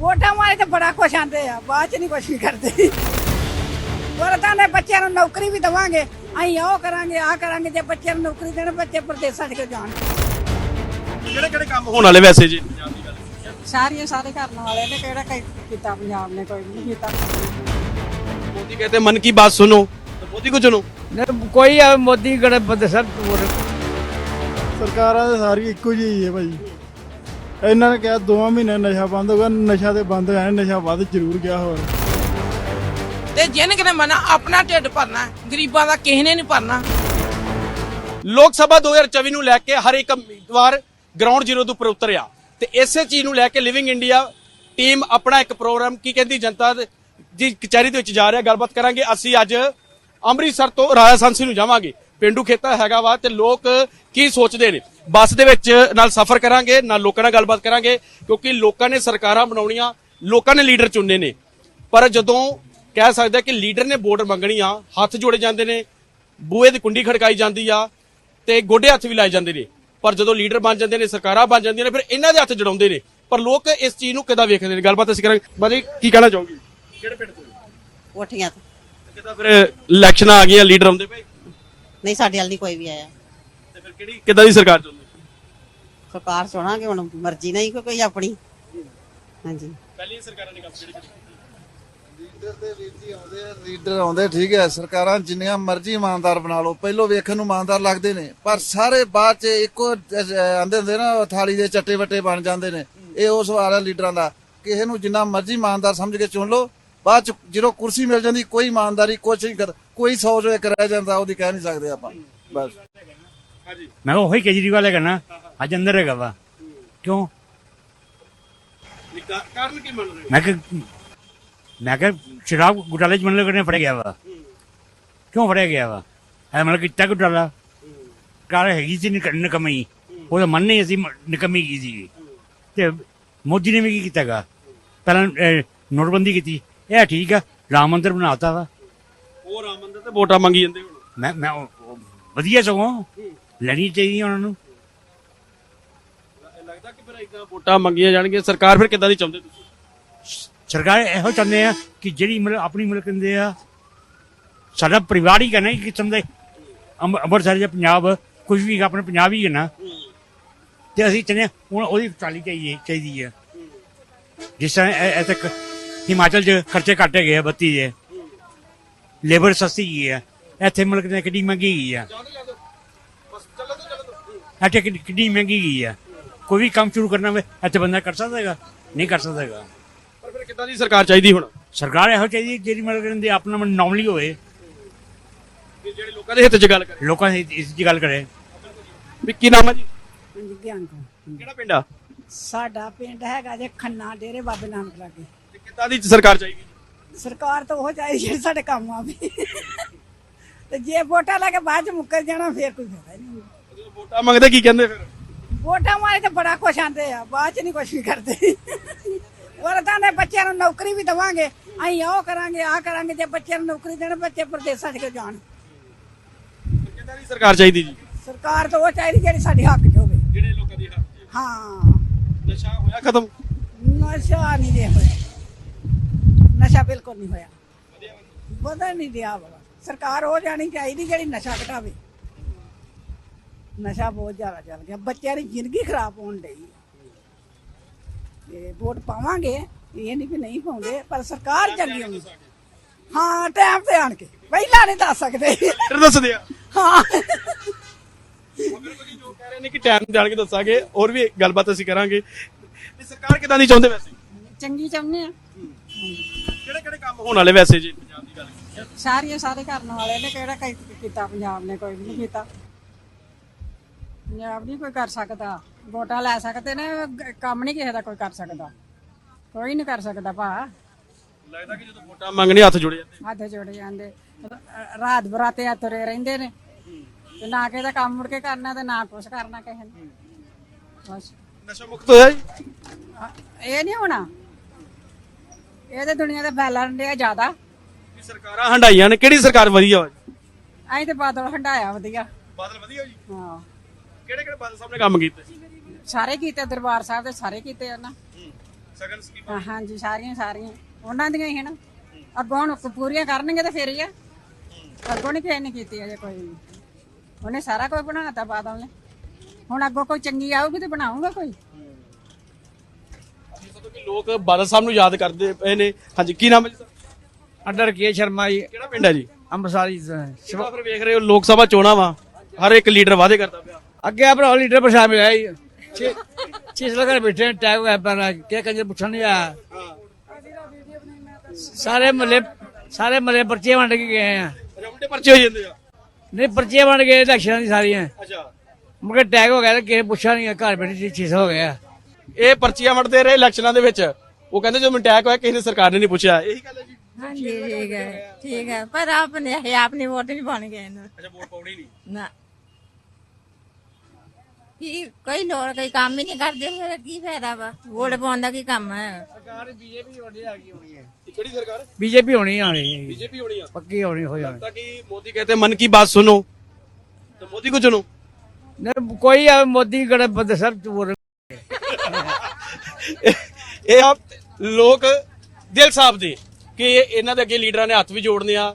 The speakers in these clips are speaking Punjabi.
ਵੋਟਾਂ ਵਾਲੇ ਤਾਂ ਬੜਾ ਕੁਛ ਆਂਦੇ ਆ ਬਾਅਦ ਚ ਨਹੀਂ ਕੁਛ ਵੀ ਕਰਦੇ। ਵਰਤਾਂ ਨੇ ਬੱਚਿਆਂ ਨੂੰ ਨੌਕਰੀ ਵੀ ਦਵਾਂਗੇ ਅਸੀਂ ਉਹ ਕਰਾਂਗੇ ਆ ਕਰਾਂਗੇ ਜੇ ਬੱਚਿਆਂ ਨੂੰ ਨੌਕਰੀ ਦੇਣ ਬੱਚੇ ਪਰਦੇਸਾਂ 'ਚ ਜਾਣ? ਕਿਹੜੇ ਕਿਹੜੇ ਕੰਮ ਹੋਣ ਵਾਲੇ ਵੈਸੇ ਜੀ? ਸਾਰੀਆਂ ਸਾਰੇ ਕਰਨ ਵਾਲੇ ਨੇ ਕਿਹੜਾ ਕੀਤਾ ਪੰਜਾਬ ਨੇ ਕੋਈ ਨਹੀਂ ਕੀਤਾ। ਮੋਦੀ ਕਹਿੰਦੇ ਮਨ ਕੀ ਬਾਤ ਸੁਣੋ। ਮੋਦੀ ਕੋ ਸੁਣੋ ਕੋਈ ਮੋਦੀ ਗੜੇ ਬੰਦੇ ਸਭ ਸਰਕਾਰਾਂ ਸਾਰੀ ਇੱਕੋ ਜਿਹੀ ਹੈ ਭਾਈ। ਇਹਨਾਂ ਨੇ ਕਿਹਾ ਦੋਵਾਂ ਮਹੀਨੇ ਨਸ਼ਾ ਬੰਦ ਹੋਗਾ ਨਸ਼ਾ ਤੇ ਬੰਦ ਹੋਇਆ ਨਸ਼ਾ ਵੱਧ ਜ਼ਰੂਰ ਗਿਆ ਹੋਰ। ਤੇ ਜਿਹਨੇ ਕਿਤੇ ਮਨਾ ਆਪਣਾ ਢਿੱਡ ਭਰਨਾ ਗਰੀਬਾਂ ਦਾ ਕਿਸੇ ਨੇ ਨਹੀਂ ਭਰਨਾ। ਲੋਕ ਸਭਾ 2024 ਨੂੰ ਲੈ ਕੇ ਹਰ ਇੱਕ ਉਮੀਦਵਾਰ ਗਰਾਊਂਡ ਜ਼ੀਰੋ ਤੋਂ ਉੱਪਰ ਉਤਰਿਆ ਤੇ ਇਸੇ ਚੀਜ਼ ਨੂੰ ਲੈ ਕੇ ਲਿਵਿੰਗ ਇੰਡੀਆ ਟੀਮ ਆਪਣਾ ਇੱਕ ਪ੍ਰੋਗਰਾਮ ਕੀ ਕਹਿੰਦੀ ਜਨਤਾ ਦੇ- ਦੀ ਕਚਹਿਰੀ ਦੇ ਵਿੱਚ ਜਾ ਰਿਹਾ ਗੱਲਬਾਤ ਕਰਾਂਗੇ। ਅਸੀਂ ਅੱਜ ਅੰਮ੍ਰਿਤਸਰ ਤੋਂ ਰਾਜਾ ਸੰਸੀ ਨੂੰ ਜਾਵਾਂਗੇ। ਪਿੰਡੂ ਖੇਤਾ ਹੈਗਾ ਵਾ ਤੇ ਲੋਕ ਕੀ ਸੋਚਦੇ ਨੇ? ਬੱਸ ਦੇ ਵਿੱਚ ਨਾਲ ਸਫ਼ਰ ਕਰਾਂਗੇ ਨਾਲ ਲੋਕਾਂ ਨਾਲ ਗੱਲਬਾਤ ਕਰਾਂਗੇ ਕਿਉਂਕਿ ਲੋਕਾਂ ਨੇ ਸਰਕਾਰਾਂ ਬਣਾਉਣੀਆਂ ਲੋਕਾਂ ਨੇ ਲੀਡਰ ਚੁਣਨੇ ਨੇ। ਪਰ ਜਦੋਂ ਕਹਿ ਸਕਦੇ ਕਿ ਲੀਡਰ ਨੇ ਵੋਟ ਮੰਗਣੀ ਆ ਹੱਥ ਜੋੜੇ ਜਾਂਦੇ ਨੇ ਬੂਹੇ ਦੀ ਕੁੰਡੀ ਖੜਕਾਈ ਜਾਂਦੀ ਆ ਤੇ ਗੋਡੇ ਹੱਥ ਵੀ ਲਾਏ ਜਾਂਦੇ ਨੇ। ਪਰ ਜਦੋਂ ਲੀਡਰ ਬਣ ਜਾਂਦੇ ਨੇ ਸਰਕਾਰਾਂ ਬਣ ਜਾਂਦੀਆਂ ਨੇ ਫਿਰ ਇਹਨਾਂ ਦੇ ਹੱਥ ਜੜਾਉਂਦੇ ਨੇ। ਪਰ ਲੋਕ ਇਸ ਚੀਜ਼ ਨੂੰ ਕਿੱਦਾਂ ਵੇਖਦੇ ਨੇ? ਗੱਲਬਾਤ ਅਸੀਂ ਕਰਾਂਗੇ। ਬਾਜੀ ਕੀ ਕਹਿਣਾ ਚਾਹੋਗੇ? ਕਿਹੜੇ ਪਿੰਡ ਤੋਂ? ਕੋਠੀਆਂ ਤੋਂ। ਕਿੱਦਾਂ ਫਿਰ ਇਲੈਕਸ਼ਨਾਂ ਆ ਗਈਆਂ ਲੀਡਰ ਆਉਂਦੇ ਪਏ? ਨਹੀਂ ਸਾਡੇ ਵੱਲ ਨਹੀਂ ਕੋਈ ਵੀ ਆਇਆ। ਤੇ ਫਿਰ ਕਿਹੜੀ ਕਿੱਦਾਂ ਦੀ ਸਰਕਾਰ ਚਾਹੁੰਦੇ ਸਰਕਾਰ ਚੁਣਾਂਗੇ ਹੁਣ ਮਰਜ਼ੀ ਨਹੀਂ ਕੋਈ ਕੋਈ ਆਪਣੀ। ਹਾਂਜੀ। ਪਹਿਲੀ ਸਰਕਾਰਾਂ ਨੇ ਕੰਮ ਕਿਹੜੀ ਕੀਤੀ? ਲੀਡਰ ਤੇ ਵੀਰ ਜੀ ਆਉਂਦੇ ਆ ਲੀਡਰ ਆਉਂਦੇ ਠੀਕ ਹੈ ਸਰਕਾਰਾਂ ਜਿੰਨੀਆਂ ਮਰਜ਼ੀ ਇਮਾਨਦਾਰ ਬਣਾ ਲਓ ਪਹਿਲੋਂ ਵੇਖਣ ਨੂੰ ਇਮਾਨਦਾਰ ਲੱਗਦੇ ਨੇ ਪਰ ਸਾਰੇ ਬਾਅਦ ਚ ਇੱਕੋ ਆਂਦੇ ਹੁੰਦੇ ਨਾ ਥਾਲੀ ਦੇ ਚੱਟੇ ਵੱਟੇ ਬਣ ਜਾਂਦੇ ਨੇ ਇਹ ਉਸ ਸਵਾਲ ਹੈ ਲੀਡਰਾਂ ਦਾ ਕਿਸੇ ਨੂੰ ਜਿੰਨਾ ਮਰਜ਼ੀ ਇਮਾਨਦਾਰ ਸਮਝ ਕੇ ਚੁਣ ਲਓ ਬਾਅਦ ਚ ਜਦੋਂ ਕੁਰਸੀ ਮਿਲ ਜਾਂਦੀ ਕੋਈ ਇਮਾਨਦਾਰੀ ਕੁਛ ਨਹੀਂ ਕਰ ਕੋਈ ਸੌ ਜੋ ਇੱਕ ਰਹਿ ਜਾਂਦਾ ਉਹਦੀ ਕਹਿ ਨਹੀਂ ਸਕਦੇ ਆਪਾਂ। ਬਸ। ਮੈਂ ਕਿਹਾ ਉਹੀ ਕੇਜਰੀਵਾਲ ਹੈਗਾ ਨਾ ਅੱਜ ਅੰਦਰ ਹੈਗਾ ਵਾ। ਕਿਉਂ? ਮੈਂ ਕਿ ਮੈਂ ਕਿ ਸ਼ਰਾਬ ਘੁਟਾਲੇ ਚ ਮੰਨ ਲਗਣੇ ਫੜਿਆ ਗਿਆ ਵਾ? ਕਿਉਂ ਫੜਿਆ ਗਿਆ ਵਾ? ਐ ਮਤਲਬ ਕਿੱਤਾ ਘੁਟਾਲਾ ਕਾਰ ਹੈਗੀ ਸੀ ਨਿਕੰਨ ਕਮਈ ਉਹਦਾ ਮੰਨ ਨਹੀਂ ਅਸੀਂ ਨਿਕਮੀ ਕੀਤੀ ਤੇ ਮੋਦੀ ਨੇ ਵੀ ਕੀ ਕੀਤਾਗਾ ਪਹਿਲਾਂ ਨੋਟਬੰਦੀ ਕੀਤੀ। ਇਹ ਠੀਕ ਆ ਰਾਮ ਮੰਦਿਰ ਬਣਾਤਾ ਵਾ। ਉਹ ਰਾਮ ਮੰਦਰ ਤੇ ਵੋਟਾਂ ਮੰਗੀ ਜਾਂਦੇ ਹੁਣ। ਮੈਂ ਮੈਂ ਉਹ- ਉਹ ਵਧੀਆ ਸਗੋਂ ਲੈਣੀ ਚਾਹੀਦੀ ਉਹਨਾਂ ਨੂੰ। ਲੱਗਦਾ ਕਿ ਫਿਰ ਇਦਾਂ ਵੋਟਾਂ ਮੰਗੀਆਂ ਜਾਣਗੀਆਂ ਸਰਕਾਰ ਫਿਰ ਕਿੱਦਾਂ ਦੀ ਚਾਹੁੰਦੇ ਤੁਸੀਂ? ਸਰਕਾਰ ਇਹੋ ਚਾਹੁੰਦੇ ਆ ਕਿ ਜਿਹੜੀ ਮਤਲਬ ਆਪਣੀ ਮਤਲਬ ਕਹਿੰਦੇ ਆ ਸਾਡਾ ਪਰਿਵਾਰ ਹੀ ਕਹਿੰਦਾ ਕਿ ਕਿਸਮ ਦੇ ਅੰਮ੍ਰਿ- ਅੰਮ੍ਰਿਤਸਰ ਜਾਂ ਪੰਜਾਬ ਕੁਝ ਵੀ ਆਪਣੇ ਪੰਜਾਬ ਹੀ ਹੈ ਨਾ। ਤੇ ਅਸੀਂ ਚਾਹੁੰਦੇ ਹਾਂ ਹੁਣ ਉਹਦੀ ਚਾਹੀਏ ਚਾਹੀਦੀ ਹੈ ਜਿਸ ਤਰ੍ਹਾਂ ਇਹ- ਇਹ ਤੱਕ ਹਿਮਾਚਲ 'ਚ ਖਰਚੇ ਘੱਟੇ ਗਏ ਆ ਬੱਤੀ ਦੇ। ਲੇਬਰ ਸਸਤੀ ਗਈ ਹੈ? ਇੱਥੇ ਮਤਲਬ ਕਹਿੰਦੇ ਕਿੰਨੀ ਮਹਿੰਗੀ ਗਈ ਆ ਇੱਥੇ ਕਿੰਨੀ ਮਹਿੰਗੀ ਗਈ ਆ ਕੋਈ ਵੀ ਕੰਮ ਸ਼ੁਰੂ ਕਰਨਾ ਹੋਵੇ ਇੱਥੇ ਬੰਦਾ ਕਰ ਸਕਦਾ ਹੈਗਾ ਨਹੀਂ ਕਰ ਸਕਦਾ ਹੈਗਾ। ਪਰ ਫਿਰ ਕਿੱਦਾਂ ਦੀ ਸਰਕਾਰ ਚਾਹੀਦੀ ਹੁਣ? ਸਰਕਾਰ ਇਹੋ ਚਾਹੀਦੀ ਜਿਹੜੀ ਮਤਲਬ ਕਹਿੰਦੇ ਆਪਣਾ ਮਨ ਨੋਰਮਲੀ ਹੋਵੇ। ਕਿ ਜਿਹੜੇ ਲੋਕਾਂ ਦੇ ਹਿੱਤ 'ਚ ਗੱਲ ਕਰੇ। ਲੋਕਾਂ ਦੀ ਇਸ ਦੀ ਗੱਲ ਕਰੇ। ਵੀ ਕੀ ਨਾਮ ਹੈ ਜੀ? ਹਾਂਜੀ ਗਿਆਨ ਕੋ ਕਿਹੜਾ ਪਿੰਡ ਆ? ਸਾਡਾ ਪਿੰਡ ਹੈਗਾ ਜੇ ਖੰਨਾ ਡੇਰੇ ਬਾਬੇ ਨਾਨਕ ਲਾਗੇ। ਕਿੱਦਾਂ ਦੀ ਸਰਕਾਰ ਚਾਹੀਦੀ ਸਰਕਾਰ ਤਾਂ ਉਹ ਚਾਹੀਦੀ ਜਿਹੜੀ ਸਾਡੇ ਕੰਮ ਆਵੇ। ਤੇ ਜੇ ਵੋਟਾਂ ਲੈ ਕੇ ਬਾਅਦ ਚ ਮੁੱਕਰ ਜਾਣਾ ਫੇਰ ਕੋਈ ਫਾਇਦਾ ਨਹੀਂ। ਜਦੋਂ ਵੋਟਾਂ ਮੰਗਦੇ ਕੀ ਕਹਿੰਦੇ ਫਿਰ? ਵੋਟਾਂ ਵਾਲੇ ਤਾਂ ਬੜਾ ਕੁਛ ਆਂਦੇ ਆ ਬਾਅਦ ਚ ਨਹੀਂ ਕੁਛ ਵੀ ਕਰਦੇ। ਵਰਤਾਂ ਦੇ ਬੱਚਿਆਂ ਨੂੰ ਨੌਕਰੀ ਵੀ ਦਵਾਂਗੇ ਅਸੀਂ ਉਹ ਕਰਾਂਗੇ ਆ ਕਰਾਂਗੇ ਜੇ ਬੱਚਿਆਂ ਨੂੰ ਨੌਕਰੀ ਦੇਣ ਬੱਚੇ ਪ੍ਰਦੇਸਾਂ 'ਚ ਕਿਉਂ ਜਾਣ? ਕਿੱਦਾਂ ਦੀ ਸਰਕਾਰ ਚਾਹੀਦੀ ਜੀ। ਸਰਕਾਰ ਤਾਂ ਉਹ ਚਾਹੀਦੀ ਜਿਹੜੀ ਸਾਡੇ ਹੱਕ 'ਚ ਹੋਵੇ। ਜਿਹੜੇ ਲੋਕਾਂ ਦੀ ਹੱਕ 'ਚ। ਹਾਂ। ਨਸ਼ਾ ਹੋਇਆ ਖਤਮ? ਨਸ਼ਾ ਨਹੀਂ ਦੇ ਹੋਇਆ। ਨਸ਼ਾ ਬਿਲਕੁਲ ਨਹੀਂ ਹੋਇਆ। ਵਧਣ ਨਹੀਂ ਦਿਆ ਵਾ। ਸਰਕਾਰ ਉਹ ਜਾਣੀ ਚਾਹੀਦੀ ਜਿਹੜੀ ਨਸ਼ਾ ਘਟਾਵੇ। ਨਸ਼ਾ ਬਹੁਤ ਜ਼ਿਆਦਾ ਚੱਲ ਗਿਆ। ਬੱਚਿਆਂ ਦੀ ਜ਼ਿੰਦਗੀ ਖਰਾਬ ਹੋਣ ਡਈ। ਤੇ ਵੋਟ ਪਾਵਾਂਗੇ। ਇਹ ਨਹੀਂ ਵੀ ਨਹੀਂ ਪਾਉਂਦੇ ਪਰ ਸਰਕਾਰ ਚੰਗੀ ਹੋਣੀ। ਹਾਂ ਟਾਈਮ ਤੇ ਆਣ ਕੇ ਪਹਿਲਾਂ ਨਹੀਂ ਦੱਸ ਸਕਦੇ। ਫਿਰ ਦੱਸਦੇ ਆ। ਹਾਂ। ਮਗਰ ਕੋਈ ਜੋ ਕਹਿ ਰਹੇ ਨੇ ਕਿ ਟਾਈਮ ਜਾਣ ਕੇ ਦੱਸਾਂਗੇ। ਹੋਰ ਵੀ ਗੱਲਬਾਤ ਅਸੀਂ ਕਰਾਂਗੇ। ਸਰਕਾਰ ਕਿੱਦਾਂ ਦੀ ਚਾਹੁੰਦੇ ਵੈਸੇ? ਚੰਗੀ ਚਾਹੁੰਦੇ ਆ। ਕਿਹੜੇ ਕਿਹੜੇ ਕੰਮ ਹੋਣ ਵਾਲੇ ਵੈਸੇ ਜੀ ਪੰਜਾਬ ਦੀ ਗੱਲ ਕੀਤੀ ਸਾਰੀਆਂ ਸਾਰੇ ਕਰਨ ਵਾਲੇ ਨੇ ਕਿਹੜਾ ਕੋਈ ਕੀਤਾ ਪੰਜਾਬ ਨੇ ਕੋਈ ਵੀ ਨਹੀਂ ਕੀਤਾ। ਪੰਜਾਬ ਨਹੀਂ ਕੋਈ ਕਰ ਸਕਦਾ। ਵੋਟਾਂ ਲੈ ਸਕਦੇ ਨੇ ਗ- ਕੰਮ ਨਹੀਂ ਕਿਸੇ ਦਾ ਕੋਈ ਕਰ ਸਕਦਾ। ਕੋਈ ਨਹੀਂ ਕਰ ਸਕਦਾ ਭਾ। ਲੱਗਦਾ ਕਿ ਜਦੋਂ ਵੋਟਾਂ ਮੰਗਣੀ ਹੱਥ ਜੁੜੇ ਜਾਂਦੇ। ਹੱਥ ਜੋੜੇ ਜਾਂਦੇ। ਰ- ਰਾਤ ਬਰਾਤੇ ਆ ਤੁਰੇ ਰਹਿੰਦੇ ਨੇ। ਤੇ ਨਾ ਕਿਸੇ ਦਾ ਕੰਮ ਮੁੜ ਕੇ ਕਰਨਾ ਤੇ ਨਾ ਕੁਛ ਕਰਨਾ ਕਿਸੇ ਨੇ। ਬਸ। ਨਸ਼ਾ ਮੁਕਤ ਹੋਇਆ ਜੀ? ਇਹ ਨਹੀਂ ਹੋਣਾ। ਇਹ ਤੇ ਦੁਨੀਆ ਦੇ ਫੈਲਣ ਡਿਆ ਜ਼ਿਆਦਾ। ਵੀ ਸਰਕਾਰਾਂ ਹੰਡਾਈਆਂ ਨੇ? ਕਿਹੜੀ ਸਰਕਾਰ ਵਧੀਆ ਵਾ ਜੀ? ਤੇ ਬਾਦਲ ਹੰਡਾਇਆ ਵਧੀਆ। ਬਾਦਲ ਵਧੀਆ ਜੀ? ਹਾਂ। ਕਿਹੜੇ ਕਿਹੜੇ ਬਾਦਲ ਸਾਹਿਬ ਨੇ ਕੰਮ ਕੀਤੇ? ਸਾਰੇ ਕੀਤੇ ਦਰਬਾਰ ਸਾਹਿਬ ਦੇ ਸਾਰੇ ਕੀਤੇ ਉਹਨਾਂ ਸਗਨ ਸਕੀਮ ਹਾਂ, ਹਾਂਜੀ ਸਾਰੀਆਂ ਸਾਰੀਆਂ। ਉਹਨਾਂ ਦੀਆਂ ਹੀ ਹਨ ਅੱਗੋਂ ਹੁਣ ਪੂਰੀਆਂ ਕਰਨਗੇ ਤੇ ਫੇਰ ਹੀ ਆ। ਅੱਗੋਂ ਨਹੀਂ ਕਿਸੇ ਨੇ ਕੀਤੀ ਅਜੇ ਕੋਈ ਵੀ। ਉਹਨੇ ਸਾਰਾ ਕੁਝ ਬਣਾਤਾ ਬਾਦਲ ਨੇ। ਹੁਣ ਅੱਗੋਂ ਕੋਈ ਚੰਗੀ ਆਊਗੀ ਤੇ ਬਣਾਊਗਾ ਕੋਈ। ਕਿ ਲੋਕ ਬਾਦਲ ਸਾਹਿਬ ਨੂੰ ਯਾਦ ਕਰਦੇ ਪਏ ਨੇ। ਹਾਂਜੀ ਕੀ ਨਾਮ ਹੈ ਜੀ ਸਰ? ਅੱਡਰ ਕੇ ਸ਼ਰਮਾ ਜੀ। ਕਿਹੜਾ ਪਿੰਡ ਹੈ ਜੀ? ਅੰਮ੍ਰਿਤਸਰੀ ਸ਼ਿਵਾ ਫਿਰ ਵੇਖ ਰਹੇ ਹੋ ਲੋਕ ਸਭਾ ਚੋਣਾਂ ਵਾ। ਹਰ ਇੱਕ ਲੀਡਰ ਵਾਅਦੇ ਕਰਦਾ ਪਿਆ। ਅੱਗੇ ਆ ਭਰਾ ਲੀਡਰ ਪਛਾ ਮਿਲਿਆ ਜੀ। ਛੇ ਛੇ ਲਗਾ ਬੈਠੇ ਟੈਗ ਹੋਇਆ ਪਰ ਕੀ ਕੰਜਰ ਪੁੱਛਣ ਨਹੀਂ ਆਇਆ। ਸਾਰੇ ਮਹੱਲੇ ਸਾਰੇ ਮਹੱਲੇ ਪਰਚੇ ਵੰਡ ਕੇ ਗਏ ਆ। ਪਰਚੇ ਹੋ ਜਾਂਦੇ ਆ? ਨਹੀਂ ਪਰਚੇ ਵੰਡ ਗਏ ਇਲੈਕਸ਼ਨਾਂ ਦੀ ਸਾਰੀਆਂ। ਅੱਛਾ। ਮੁਕੇ ਟੈਗ ਹੋ ਗਿਆ ਤੇ ਕਿਸੇ ਪੁੱਛਿਆ ਨਹੀਂ ਘਰ ਬੈਠੇ 600 ਹੋ ਗਿਆ ਇਹ ਪਰਚੀਆਂ ਵੰਡਦੇ ਰਹੇ ਇਲੈਕਸ਼ਨਾਂ ਦੇ ਵਿੱਚ ਉਹ ਕਹਿੰਦੇ ਜਦੋਂ ਅਟੈਕ ਹੋਇਆ ਕਿਸੇ ਨੇ ਸਰਕਾਰ ਨੇ ਨਹੀਂ ਪੁੱਛਿਆ ਇਹੀ ਗੱਲ ਹੈ ਜੀ ਹਾਂਜੀ ਠੀਕ ਹੈ ਠੀਕ ਹੈ ਪਰ ਆਪਨੇ ਇਹ ਆਪਣੀ ਵੋਟ ਨਹੀਂ ਪਾਉਣ ਗਏ ਨਾ ਅੱਛਾ ਵੋਟ ਪਾਉਣੀ ਨਹੀਂ ਨਾ ਕੀ ਕੋਈ ਲੋੜ ਕੋਈ ਕੰਮ ਹੀ ਨਹੀਂ ਕਰਦੇ ਫਿਰ ਕੀ ਫਾਇਦਾ ਵਾ ਵੋਟ ਪਾਉਣ ਦਾ ਕੀ ਕੰਮ ਹੈ ਸਰਕਾਰ ਬੀਜੇਪੀ ਹੋਣੀ ਆ ਗਈ ਹੋਣੀ ਹੈ ਕਿਹੜੀ ਸਰਕਾਰ ਬੀਜੇਪੀ ਹੋਣੀ ਆਣੀ ਹੈ ਬੀਜੇਪੀ ਹੋਣੀ ਆ ਪੱਕੀ ਹੋਣੀ ਹੋ ਜਾਣੀ ਤਾਂ ਕਿ ਮੋਦੀ कहते मन की बात सुनो तो मोदी को चुनो ਨਹੀਂ ਕੋਈ ਆ ਮੋਦੀ ਗੜ ਬੰਦੇ ਸਭ ਚੋਰ ਇਹ ਆ ਲੋਕ ਦਿਲ ਸਾਹਿਬ ਦੇ ਕਿ ਇਹਨਾਂ ਦੇ ਅੱਗੇ ਲੀਡਰਾਂ ਨੇ ਹੱਥ ਵੀ ਜੋੜਨੇ ਆ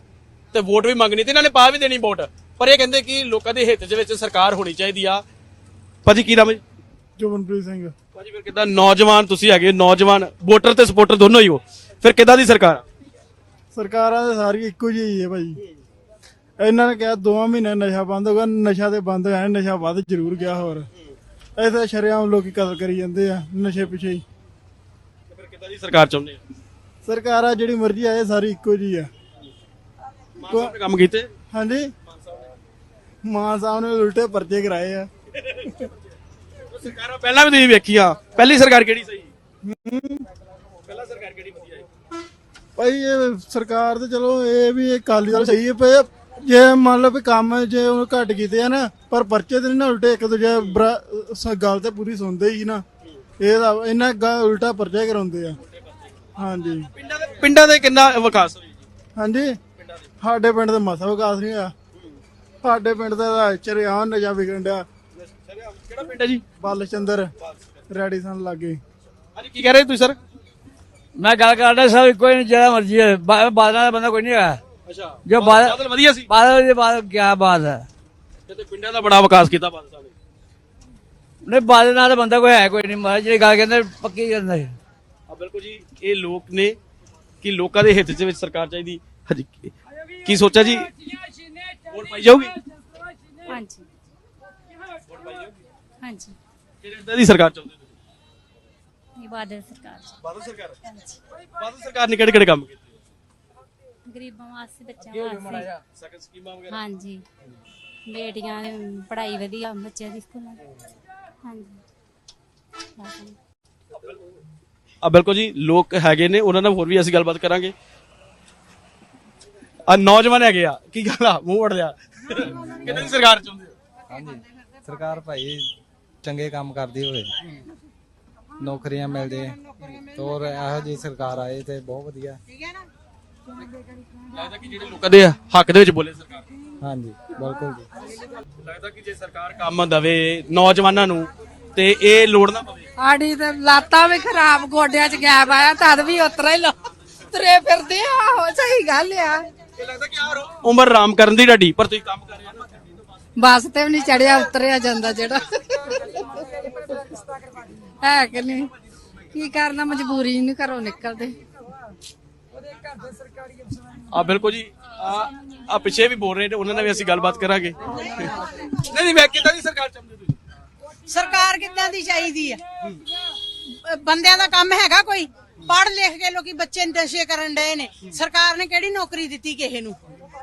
ਤੇ ਵੋਟ ਵੀ ਮੰਗਣੀ ਤੇ ਇਹਨਾਂ ਨੇ ਪਾ ਵੀ ਦੇਣੀ ਵੋਟ। ਪਰ ਇਹ ਕਹਿੰਦੇ ਕਿ ਲੋਕਾਂ ਦੇ ਹਿੱਤ ਦੇ ਵਿੱਚ ਸਰਕਾਰ ਹੋਣੀ ਚਾਹੀਦੀ ਆ। ਭਾਜੀ ਕੀ ਨਾਮ ਹੈ ਜੀ? ਜੁਗਨਪ੍ਰੀਤ ਸਿੰਘ। ਭਾਜੀ ਫਿਰ ਕਿਦਾਂ? ਨੌਜਵਾਨ ਤੁਸੀਂ ਹੈਗੇ ਨੌਜਵਾਨ ਵੋਟਰ ਤੇ ਸਪੋਰਟਰ ਦੋਨੋਂ ਹੀ ਹੋ। ਫਿਰ ਕਿਦਾਂ ਦੀ ਸਰਕਾਰ? ਸਰਕਾਰਾਂ ਦੇ ਸਾਰੀ ਇੱਕੋ ਜਿਹੀ ਹੈ ਭਾਈ ਇਹਨਾਂ ਨੇ ਕਿਹਾ ਦੋਵਾਂ ਮਹੀਨੇ ਨਸ਼ਾ ਬੰਦ ਹੋਗਾ ਨਸ਼ਾ ਤੇ ਬੰਦ ਹੋਇਆ ਨਸ਼ਾ ਵੱਧ ਜ਼ਰੂਰ ਗਿਆ ਹੋਰ। ਐਸੇ ਸ਼ਰਿਆਮ ਲੋਕੀ ਕਦਰ ਕਰੀ ਜਾਂਦੇ ਆ ਨਸ਼ੇ ਪਿੱਛੇ ਹੀ। ਤੇ ਫਿਰ ਕਿਦਾਂ ਦੀ ਸਰਕਾਰ ਚਾਹੁੰਦੇ ਆ? ਸਰਕਾਰਾਂ ਜਿਹੜੀ ਮਰਜ਼ੀ ਆਏ ਸਾਰੀ ਇੱਕੋ ਜਿਹੀ ਆ। ਮਾਨ ਸਾਹਿਬ ਨੇ ਕੰਮ ਕੀਤੇ? ਹਾਂਜੀ। ਮਾਨ ਸਾਹਿਬ ਨੇ? ਉਲਟੇ ਪਰਚੇ ਕਰਾਏ ਆ। ਸਰਕਾਰਾਂ ਪਹਿਲਾਂ ਵੀ ਤੁਸੀਂ ਵੇਖੀਆਂ ਪਹਿਲੀ ਸਰਕਾਰ ਕਿਹੜੀ ਸਹੀ? ਪਹਿਲਾ ਸਰਕਾਰ ਕਿਹੜੀ ਵਧੀਆ ਹੈ ਭਾਈ ਇਹ ਸਰਕਾਰ ਤੇ ਚਲੋ ਇਹ ਵੀ ਇਹ ਕਾਲੀ ਦਲ ਸਹੀ ਹੈ ਪਰ ਜੇ ਮੰਨ ਲਓ ਵੀ ਕੰਮ ਜੇ ਉਹ ਘੱਟ ਕੀਤੇ ਆ ਨਾ ਪਰ ਪਰਚੇ ਤੇ ਨਹੀਂ ਨਾ ਉਲਟੇ ਇੱਕ ਦੂਜੇ ਬਰਾ- ਸ- ਗੱਲ ਤੇ ਪੂਰੀ ਸੁਣਦੇ ਹੀ ਨਾ। ਇਹ ਤਾਂ ਇਹਨਾਂ ਗ- ਉਲਟਾ ਪਰਚਾ ਕਰਾਉਂਦੇ ਆ। ਹਾਂਜੀ। ਪਿੰਡਾਂ ਦੇ ਪਿੰਡਾਂ ਦੇ ਕਿੰਨਾ ਵਿਕਾਸ ਹੋਈ ਜੀ? ਹਾਂਜੀ। ਸਾਡੇ ਪਿੰਡ ਦਾ ਮਸਾ ਵਿਕਾਸ ਨਹੀਂ ਹੋਇਆ। ਸਾਡੇ ਪਿੰਡ ਦਾ ਚਰਿਆਨ ਨਜਾ ਵਿਗੜਨ ਡਿਆ। ਕਿਹੜਾ ਪਿੰਡ ਹੈ ਜੀ? ਬਾਲਚੰਦਰ ਰੈਡੀ ਸਨ ਲਾਗੇ। ਹਾਂਜੀ ਕੀ ਕਹਿ ਰਹੇ ਤੁਸੀਂ ਸਰ? ਮੈਂ ਗੱਲ ਕਰਦਾ ਸਭ ਕੋਈ ਨਹੀਂ ਜਿਹੜਾ ਮਰਜ਼ੀ ਹੈ ਬਾ- ਬਾਦਲਾਂ ਦਾ ਬੰਦਾ ਕੋਈ ਨਹੀਂ ਹੈਗਾ ਅੱਛਾ ਜੋ ਬਾਦਲ ਬਾਦਲ ਵਧੀਆ ਸੀ? ਬਾਦਲ ਦੇ ਬਾਦਲ ਕੀ ਬਾਤ ਹੈ। ਕਹਿੰਦੇ ਪਿੰਡਾਂ ਦਾ ਬੜਾ ਵਿਕਾਸ ਕੀਤਾ ਬਾਦਲ ਸਾਹਿਬ ਨੇ। ਨਹੀਂ ਬਾਦਲ ਨਾਲ ਤਾਂ ਬੰਦਾ ਕੋਈ ਹੈ ਕੋਈ ਨਹੀਂ ਮਹਾਰਾਜ ਜਿਹੜੀ ਗੱਲ ਕਹਿੰਦੇ ਪੱਕੀ ਕਹਿੰਦੇ ਆ ਬਿਲਕੁਲ ਜੀ ਇਹ ਲੋਕ ਨੇ ਕਿ ਲੋਕਾਂ ਦੇ ਹਿੱਤ ਦੇ ਵਿੱਚ ਸਰਕਾਰ ਚਾਹੀਦੀ। ਹਾਂਜੀ ਕੀ ਸੋਚਿਆ ਜੀ? ਵੋਟ ਪਾਈ ਜਾਊਗੀ? ਹਾਂਜੀ। ਹਾਂਜੀ। ਕਿਹੜੇ ਏਦਾਂ ਦੀ ਸਰਕਾਰ ਚਾਹੁੰਦੇ ਤੁਸੀਂ? ਇਹ ਬਾਦਲ ਸਰਕਾਰ। ਬਾਦਲ ਸਰਕਾਰ। ਬਾਦਲ ਸਰਕਾਰ ਨੇ ਕਿਹੜੇ ਕਿਹੜੇ ਕੰਮ ਕੀਤੇ? ਗਰੀਬਾਂ ਵਾਸਤੇ ਬੱਚਿਆਂ ਵਾਸਤੇ। ਸਗਨ ਸਕੀਮਾਂ ਵਗੈਰਾ। ਹਾਂਜੀ। ਬੇਟੀਆਂ ਦੀ ਪੜ੍ਹਾਈ ਵਧੀਆ ਬੱਚਿਆਂ ਦੀ ਸਕੂਲਾਂ ਹਾਂਜੀ। ਆ ਬਿਲਕੁਲ ਜੀ ਲੋਕ ਹੈਗੇ ਨੇ ਉਹਨਾਂ ਨਾਲ ਹੋਰ ਵੀ ਅਸੀਂ ਗੱਲਬਾਤ ਕਰਾਂਗੇ। ਆ ਨੌਜਵਾਨ ਹੈਗੇ ਆ ਕੀ ਗੱਲ ਆ? ਮੂੰਹ ਵੜ ਲਿਆ। ਕਿਹਨਾਂ ਦੀ ਸਰਕਾਰ ਚਾਹੁੰਦੇ ਹੋ? ਹਾਂਜੀ। ਸਰਕਾਰ ਭਾਈ ਚੰਗੇ ਕੰਮ ਕਰਦੀ ਹੋਵੇ। ਨੌਕਰੀਆਂ ਮਿਲਦੇ ਤੋਰ ਇਹੋ ਜੀ ਸਰਕਾਰ ਆਏ ਤੇ ਬਹੁਤ ਵਧੀਆ। ਲੱਗਦਾ ਕਿ ਜਿਹੜੇ ਲੋਕਾਂ ਦੇ ਹੱਕ ਦੇ ਵਿੱਚ ਬੋਲੇ ਸਰਕਾਰ ਹਾਂਜੀ ਬਿਲਕੁਲ ਜੀ। ਲੱਗਦਾ ਕਿ ਜੇ ਸਰਕਾਰ ਕੰਮ ਦਵੇ ਨੌਜਵਾਨਾਂ ਨੂੰ ਤੇ ਇਹ ਲੋੜ ਨਾ ਪਵੇ? ਸਾਡੀ ਤੇ ਲਾਤਾਂ ਵੀ ਖਰਾਬ ਗੋਡਿਆਂ 'ਚ ਗੈਪ ਆਇਆ ਤਦ ਵੀ ਉਤਰਾ ਹੀ ਲੋ ਤੁਰੇ ਫਿਰਦੇ ਆ ਆਹੋ ਸਹੀ ਗੱਲ ਆ। ਇਹ ਲੱਗਦਾ ਕਿ ਯਾਰ ਉਮਰ ਆਰਾਮ ਕਰਨ ਦੀ ਢਾਡੀ ਪਰ ਤੁਸੀਂ ਕੰਮ ਕਰ ਰਹੇ ਹੋ ਨਾ ਬੱਸ ਤੇ ਵੀ ਨਹੀਂ ਚੜਿਆ ਉਤਰਿਆ ਜਾਂਦਾ ਜਿਹੜਾ। ਹੈ ਕਿ ਨਹੀਂ? ਕੀ ਕਰਨਾ ਮਜਬੂਰੀ ਨਹੀਂ ਘਰੋਂ ਨਿਕਲਦੇ। ਆ ਬਿਲਕੁਲ ਜੀ। ਆ ਆ ਪਿੱਛੇ ਵੀ ਬੋਲ ਰਹੇ ਨੇ ਉਹਨਾਂ ਨਾਲ ਵੀ ਅਸੀਂ ਗੱਲਬਾਤ ਕਰਾਂਗੇ। ਨਹੀਂ ਨਹੀਂ ਮੈਂ ਕਿਦਾਂ ਦੀ ਸਰਕਾਰ ਚਾਹੁੰਦੇ ਤੁਸੀਂ? ਸਰਕਾਰ ਕਿੱਦਾਂ ਦੀ ਚਾਹੀਦੀ ਆ? ਬੰਦਿਆਂ ਦਾ ਕੰਮ ਹੈਗਾ ਕੋਈ? ਪੜ੍ਹ ਲਿਖ ਕੇ ਲੋਕੀ ਬੱਚੇ ਨਸ਼ੇ ਕਰਨ ਡਏ ਨੇ। ਸਰਕਾਰ ਨੇ ਕਿਹੜੀ ਨੌਕਰੀ ਦਿੱਤੀ ਕਿਸੇ ਨੂੰ?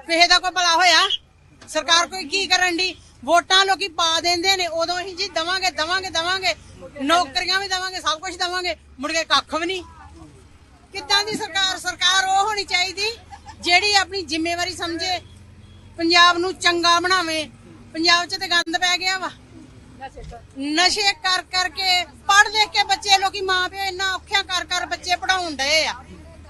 ਕਿਸੇ ਦਾ ਕੋਈ ਭਲਾ ਹੋਇਆ? ਸਰਕਾਰ ਕੋਈ ਕੀ ਕਰਨ ਦੀ ਵੋਟਾਂ ਲੋਕੀ ਪਾ ਦਿੰਦੇ ਨੇ। ਉਦੋਂ ਅਸੀਂ ਜੀ ਦਵਾਂਗੇ ਦਵਾਂਗੇ ਦਵਾਂਗੇ। ਨੌਕਰੀਆਂ ਵੀ ਦਵਾਂਗੇ ਸਭ ਕੁਝ ਦਵਾਂਗੇ। ਮੁੜ ਕੇ ਕੱਖ ਵੀ ਨਹੀਂ। ਕਿੱਦਾਂ ਦੀ ਸਰਕਾਰ? ਸਰਕਾਰ ਉਹ ਹੋਣੀ ਚਾਹੀਦੀ ਜਿਹੜੀ ਆਪਣੀ ਜ਼ਿੰਮੇਵਾਰੀ ਸਮਝੇ। ਪੰਜਾਬ ਨੂੰ ਚੰਗਾ ਬਣਾਵੇ। ਪੰਜਾਬ 'ਚ ਤੇ ਗੰਦ ਪੈ ਗਿਆ ਵਾ। ਨਸ਼ੇ ਕਰ ਕਰਕੇ, ਪੜ੍ਹ ਲਿਖ ਕੇ ਬੱਚੇ, ਲੋਕੀ ਮਾਂ ਪਿਓ ਇੰਨਾ ਔਖਿਆਂ ਕਰ ਕਰ ਬੱਚੇ ਪੜਾਉਣ ਡਏ ਆ।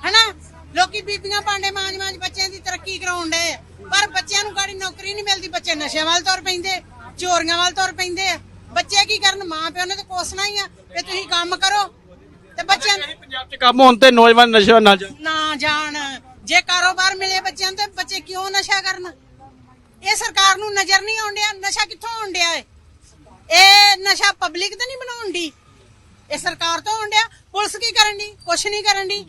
ਹਨਾ? ਲੋਕੀ ਬੀਬੀਆਂ ਭਾਂਡੇ ਮਾਂਜ ਮਾਂਜ ਬੱਚਿਆਂ ਦੀ ਤਰੱਕੀ ਕਰਾਉਣ ਡਏ ਆ। ਪਰ ਬੱਚਿਆਂ ਨੂੰ ਗਾੜੀ ਨੌਕਰੀ ਨਹੀਂ ਮਿਲਦੀ। ਬੱਚੇ ਨਸ਼ਿਆਂ ਵੱਲ ਤੁਰ ਪੈਂਦੇ, ਚੋਰੀਆਂ ਵੱਲ ਤੁਰ ਪੈਂਦੇ ਆ। ਬੱਚੇ ਕੀ ਕਰਨ? ਮਾਂ ਪਿਓ ਨੇ ਤੇ ਕੋਸਣਾ ਹੀ ਆ ਕਿ ਤੁਸੀਂ ਕੰਮ ਕਰੋ। ਤੇ ਬੱਚਿਆਂ ਨੂੰ ਪੰਜਾਬ 'ਚ ਕੰਮ ਹੋਣ ਤੇ ਨੌਜਵਾਨ ਨਸ਼ਾ ਨਾ ਜਾਣ। ਨਾ ਜਾਣ। ਜੇ ਕਾਰੋਬਾਰ ਮਿਲੇ ਬੱਚਿਆਂ ਨੂੰ ਤੇ ਬੱਚੇ ਕਿਉਂ ਨਸ਼ਾ ਕਰਨ? ਇਹ ਸਰਕਾਰ ਨੂੰ ਨਜ਼ਰ ਨਹੀਂ ਆਉਂਦਿਆ ਨਸ਼ਾ ਕਿੱਥੋਂ ਆਉਂਦਿਆ ਏ ਇਹ? ਨਸ਼ਾ ਪਬਲਿਕ ਤੇ ਨਹੀਂ ਬਣਾਉਣ ਦੀ ਇਹ ਸਰਕਾਰ ਤੋਂ ਆਉਂਦਿਆ ਪੁਲਿਸ ਕੀ ਕਰਨ ਦੀ ਕੁਛ ਨਹੀਂ ਕਰਨ ਦੀ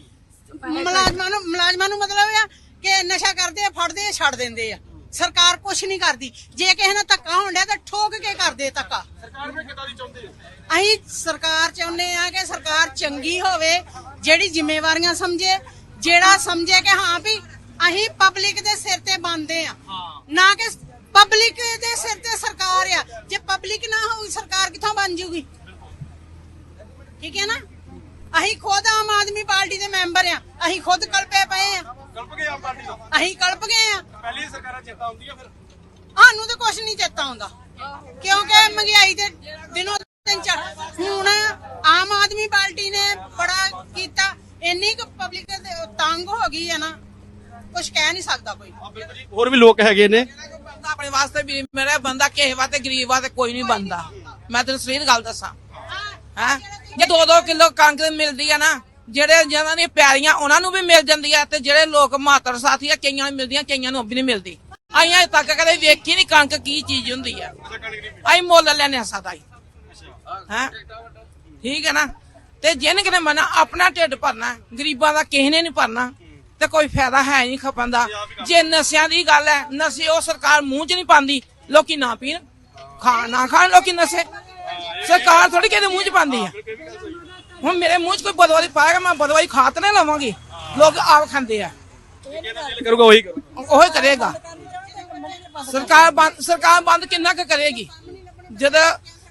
ਮੁਲਾਜ਼ਮਾਂ ਨੂੰ ਮੁਲਾਜ਼ਮਾਂ ਨੂੰ ਮਤਲਬ ਆ ਕਿ ਨਸ਼ਾ ਕਰਦੇ ਆ ਫੜਦੇ ਆ ਛੱਡ ਦਿੰਦੇ ਆ। ਸਰਕਾਰ ਕੁਛ ਨਹੀਂ ਕਰਦੀ। ਜੇ ਕਿਸੇ ਨਾਲ ਧੱਕਾ ਹੋਣ ਤਾਂ ਠੋਕ ਕੇ ਕਰਦੇ ਧੱਕਾ। ਸਰਕਾਰ ਵੀ ਕਿੱਦਾਂ ਦੀ ਚਾਹੁੰਦੇ ਅਸੀਂ ਸਰਕਾਰ ਚਾਹੁੰਦੇ ਆ ਕਿ ਸਰਕਾਰ ਚੰਗੀ ਹੋਵੇ ਜਿਹੜੀ ਜ਼ਿੰਮੇਵਾਰੀਆਂ ਸਮਝੇ ਜਿਹੜਾ ਸਮਝੇ ਕਿ ਹਾਂ ਵੀ ਅਸੀਂ ਪਬਲਿਕ ਦੇ ਸਿਰ ਤੇ ਬੰਦੇ ਆ ਨਾ ਕਿ ਪਬਲਿਕ ਦੇ ਸਿਰ ਤੇ ਸਰਕਾਰ ਆ। ਜੇ ਪਬਲਿਕ ਨਾ ਹੋਊ ਸਰਕਾਰ ਕਿੱਥੋਂ ਬਣ ਜੂਗੀ? ਠੀਕ ਹੈ ਨਾ? ਅਸੀਂ ਖੁਦ ਆਮ ਆਦਮੀ ਪਾਰਟੀ ਦੇ ਮੈਂਬਰ ਆ ਅਸੀਂ ਖੁਦ ਕਲਪੇ ਪਏ ਆ ਕਲਪ ਗਏ ਆਮ ਪਾਰਟੀ ਦਾ ਅਸੀਂ ਕਲਪ ਗਏ ਆ। ਪਹਿਲੀ ਸਰਕਾਰਾਂ ਚੇਤਾ ਆਉਂਦੀਆਂ ਫਿਰ? ਸਾਨੂੰ ਤਾਂ ਕੁਝ ਨਹੀਂ ਚੇਤਾ ਆਉਂਦਾ। ਕਿਉਂਕਿ ਮਹਿੰਗਾਈ ਦੇ ਦਿਨੋਂ ਦਿਨ ਚੜ ਹੁਣ ਆਮ ਆਦਮੀ ਪਾਰਟੀ ਨੇ ਬੜਾ ਕੀਤਾ। ਇੰਨੀ ਕੁ ਪਬਲਿਕ ਤੰਗ ਹੋ ਗਈ ਹੈ ਨਾ। ਕੁਝ ਕਹਿ ਨਹੀਂ ਸਕਦਾ ਕੋਈ। ਹੋਰ ਵੀ ਲੋਕ ਹੈਗੇ ਨੇ। ਬੰਦਾ ਆਪਣੇ ਵਾਸਤੇ ਵੀ ਮੇਰਾ ਬੰਦਾ ਕਿਸੇ ਵਾਸਤੇ ਗਰੀਬ ਵਾਸਤੇ ਕੋਈ ਨਹੀਂ ਬੰਦਾ। ਮੈਂ ਤੈਨੂੰ ਸਰੀਰ ਗੱਲ ਦੱਸਾਂ। ਹੈ। ਜੇ 2-2 ਕਿਲੋ ਕਣਕ ਮਿਲਦੀ ਆ ਨਾ ਜਿਹੜੇ ਜਿਹਨਾਂ ਦੀਆਂ ਪਿਆਰੀਆਂ ਉਹਨਾਂ ਨੂੰ ਵੀ ਮਿਲ ਜਾਂਦੀ ਆ ਤੇ ਜਿਹੜੇ ਲੋਕ ਮਾਤਰ ਸਾਥੀ ਆ, ਕਈਆਂ ਨੂੰ ਮਿਲਦੀਆਂ, ਕਈਆਂ ਨੂੰ ਵੀ ਨਹੀਂ ਮਿਲਦੀ। ਅਸੀਂ ਤੱਕ ਕਦੇ ਵੇਖੀ ਨਹੀਂ ਕਣਕ ਕੀ ਚੀਜ਼ ਹੁੰਦੀ ਆ। ਅਸੀਂ ਮੁੱਲ ਲੈਨੇ ਆ ਸਦਾ ਹੀ। ਹੈ? ਠੀਕ ਹੈ ਨਾ? ਤੇ ਜਿਨ ਕਿਨੇ ਮਨਾ ਆਪਣਾ ਢਿੱਡ ਭਰਨਾ, ਗਰੀਬਾਂ ਦਾ ਕਿਸੇ ਨੇ ਨਹੀਂ ਭਰਨਾ, ਤੇ ਕੋਈ ਫਾਇਦਾ ਹੈ ਨਹੀਂ ਖਪਣ ਦਾ। ਜੇ ਨਸ਼ਿਆਂ ਦੀ ਗੱਲ ਹੈ, ਨਸ਼ੇ ਉਹ ਸਰਕਾਰ ਮੂੰਹ 'ਚ ਨਹੀਂ ਪਾਉਂਦੀ, ਲੋਕੀ ਨਾ ਪੀਣ ਖਾਣ ਨਾ ਖਾਣ ਲੋਕੀ ਨਸ਼ੇ। ਸਰਕਾਰ ਥੋੜੀ ਕਿਹਦੇ ਮੂੰਹ 'ਚ ਪਾਉਂਦੀ ਆ। ਹੁਣ ਮੇਰੇ ਮੂੰਹ 'ਚ ਕੋਈ ਬਦਵਾਈ ਪਾਏਗਾ ਮੈਂ ਬਦਵਾਈ ਖਾ ਤਾਂ ਨਹੀਂ ਲਵਾਂਗੀ। ਲੋਕ ਆਪ ਖਾਂਦੇ ਆ। ਦਿਲ ਕਰੂਗਾ ਉਹੀ ਉਹੀ ਕਰੇਗਾ। ਸਰਕਾਰ ਬੰਦ ਸਰਕਾਰ ਬੰਦ ਕਿੰਨਾ ਕੁ ਕਰੇਗੀ? ਜਦ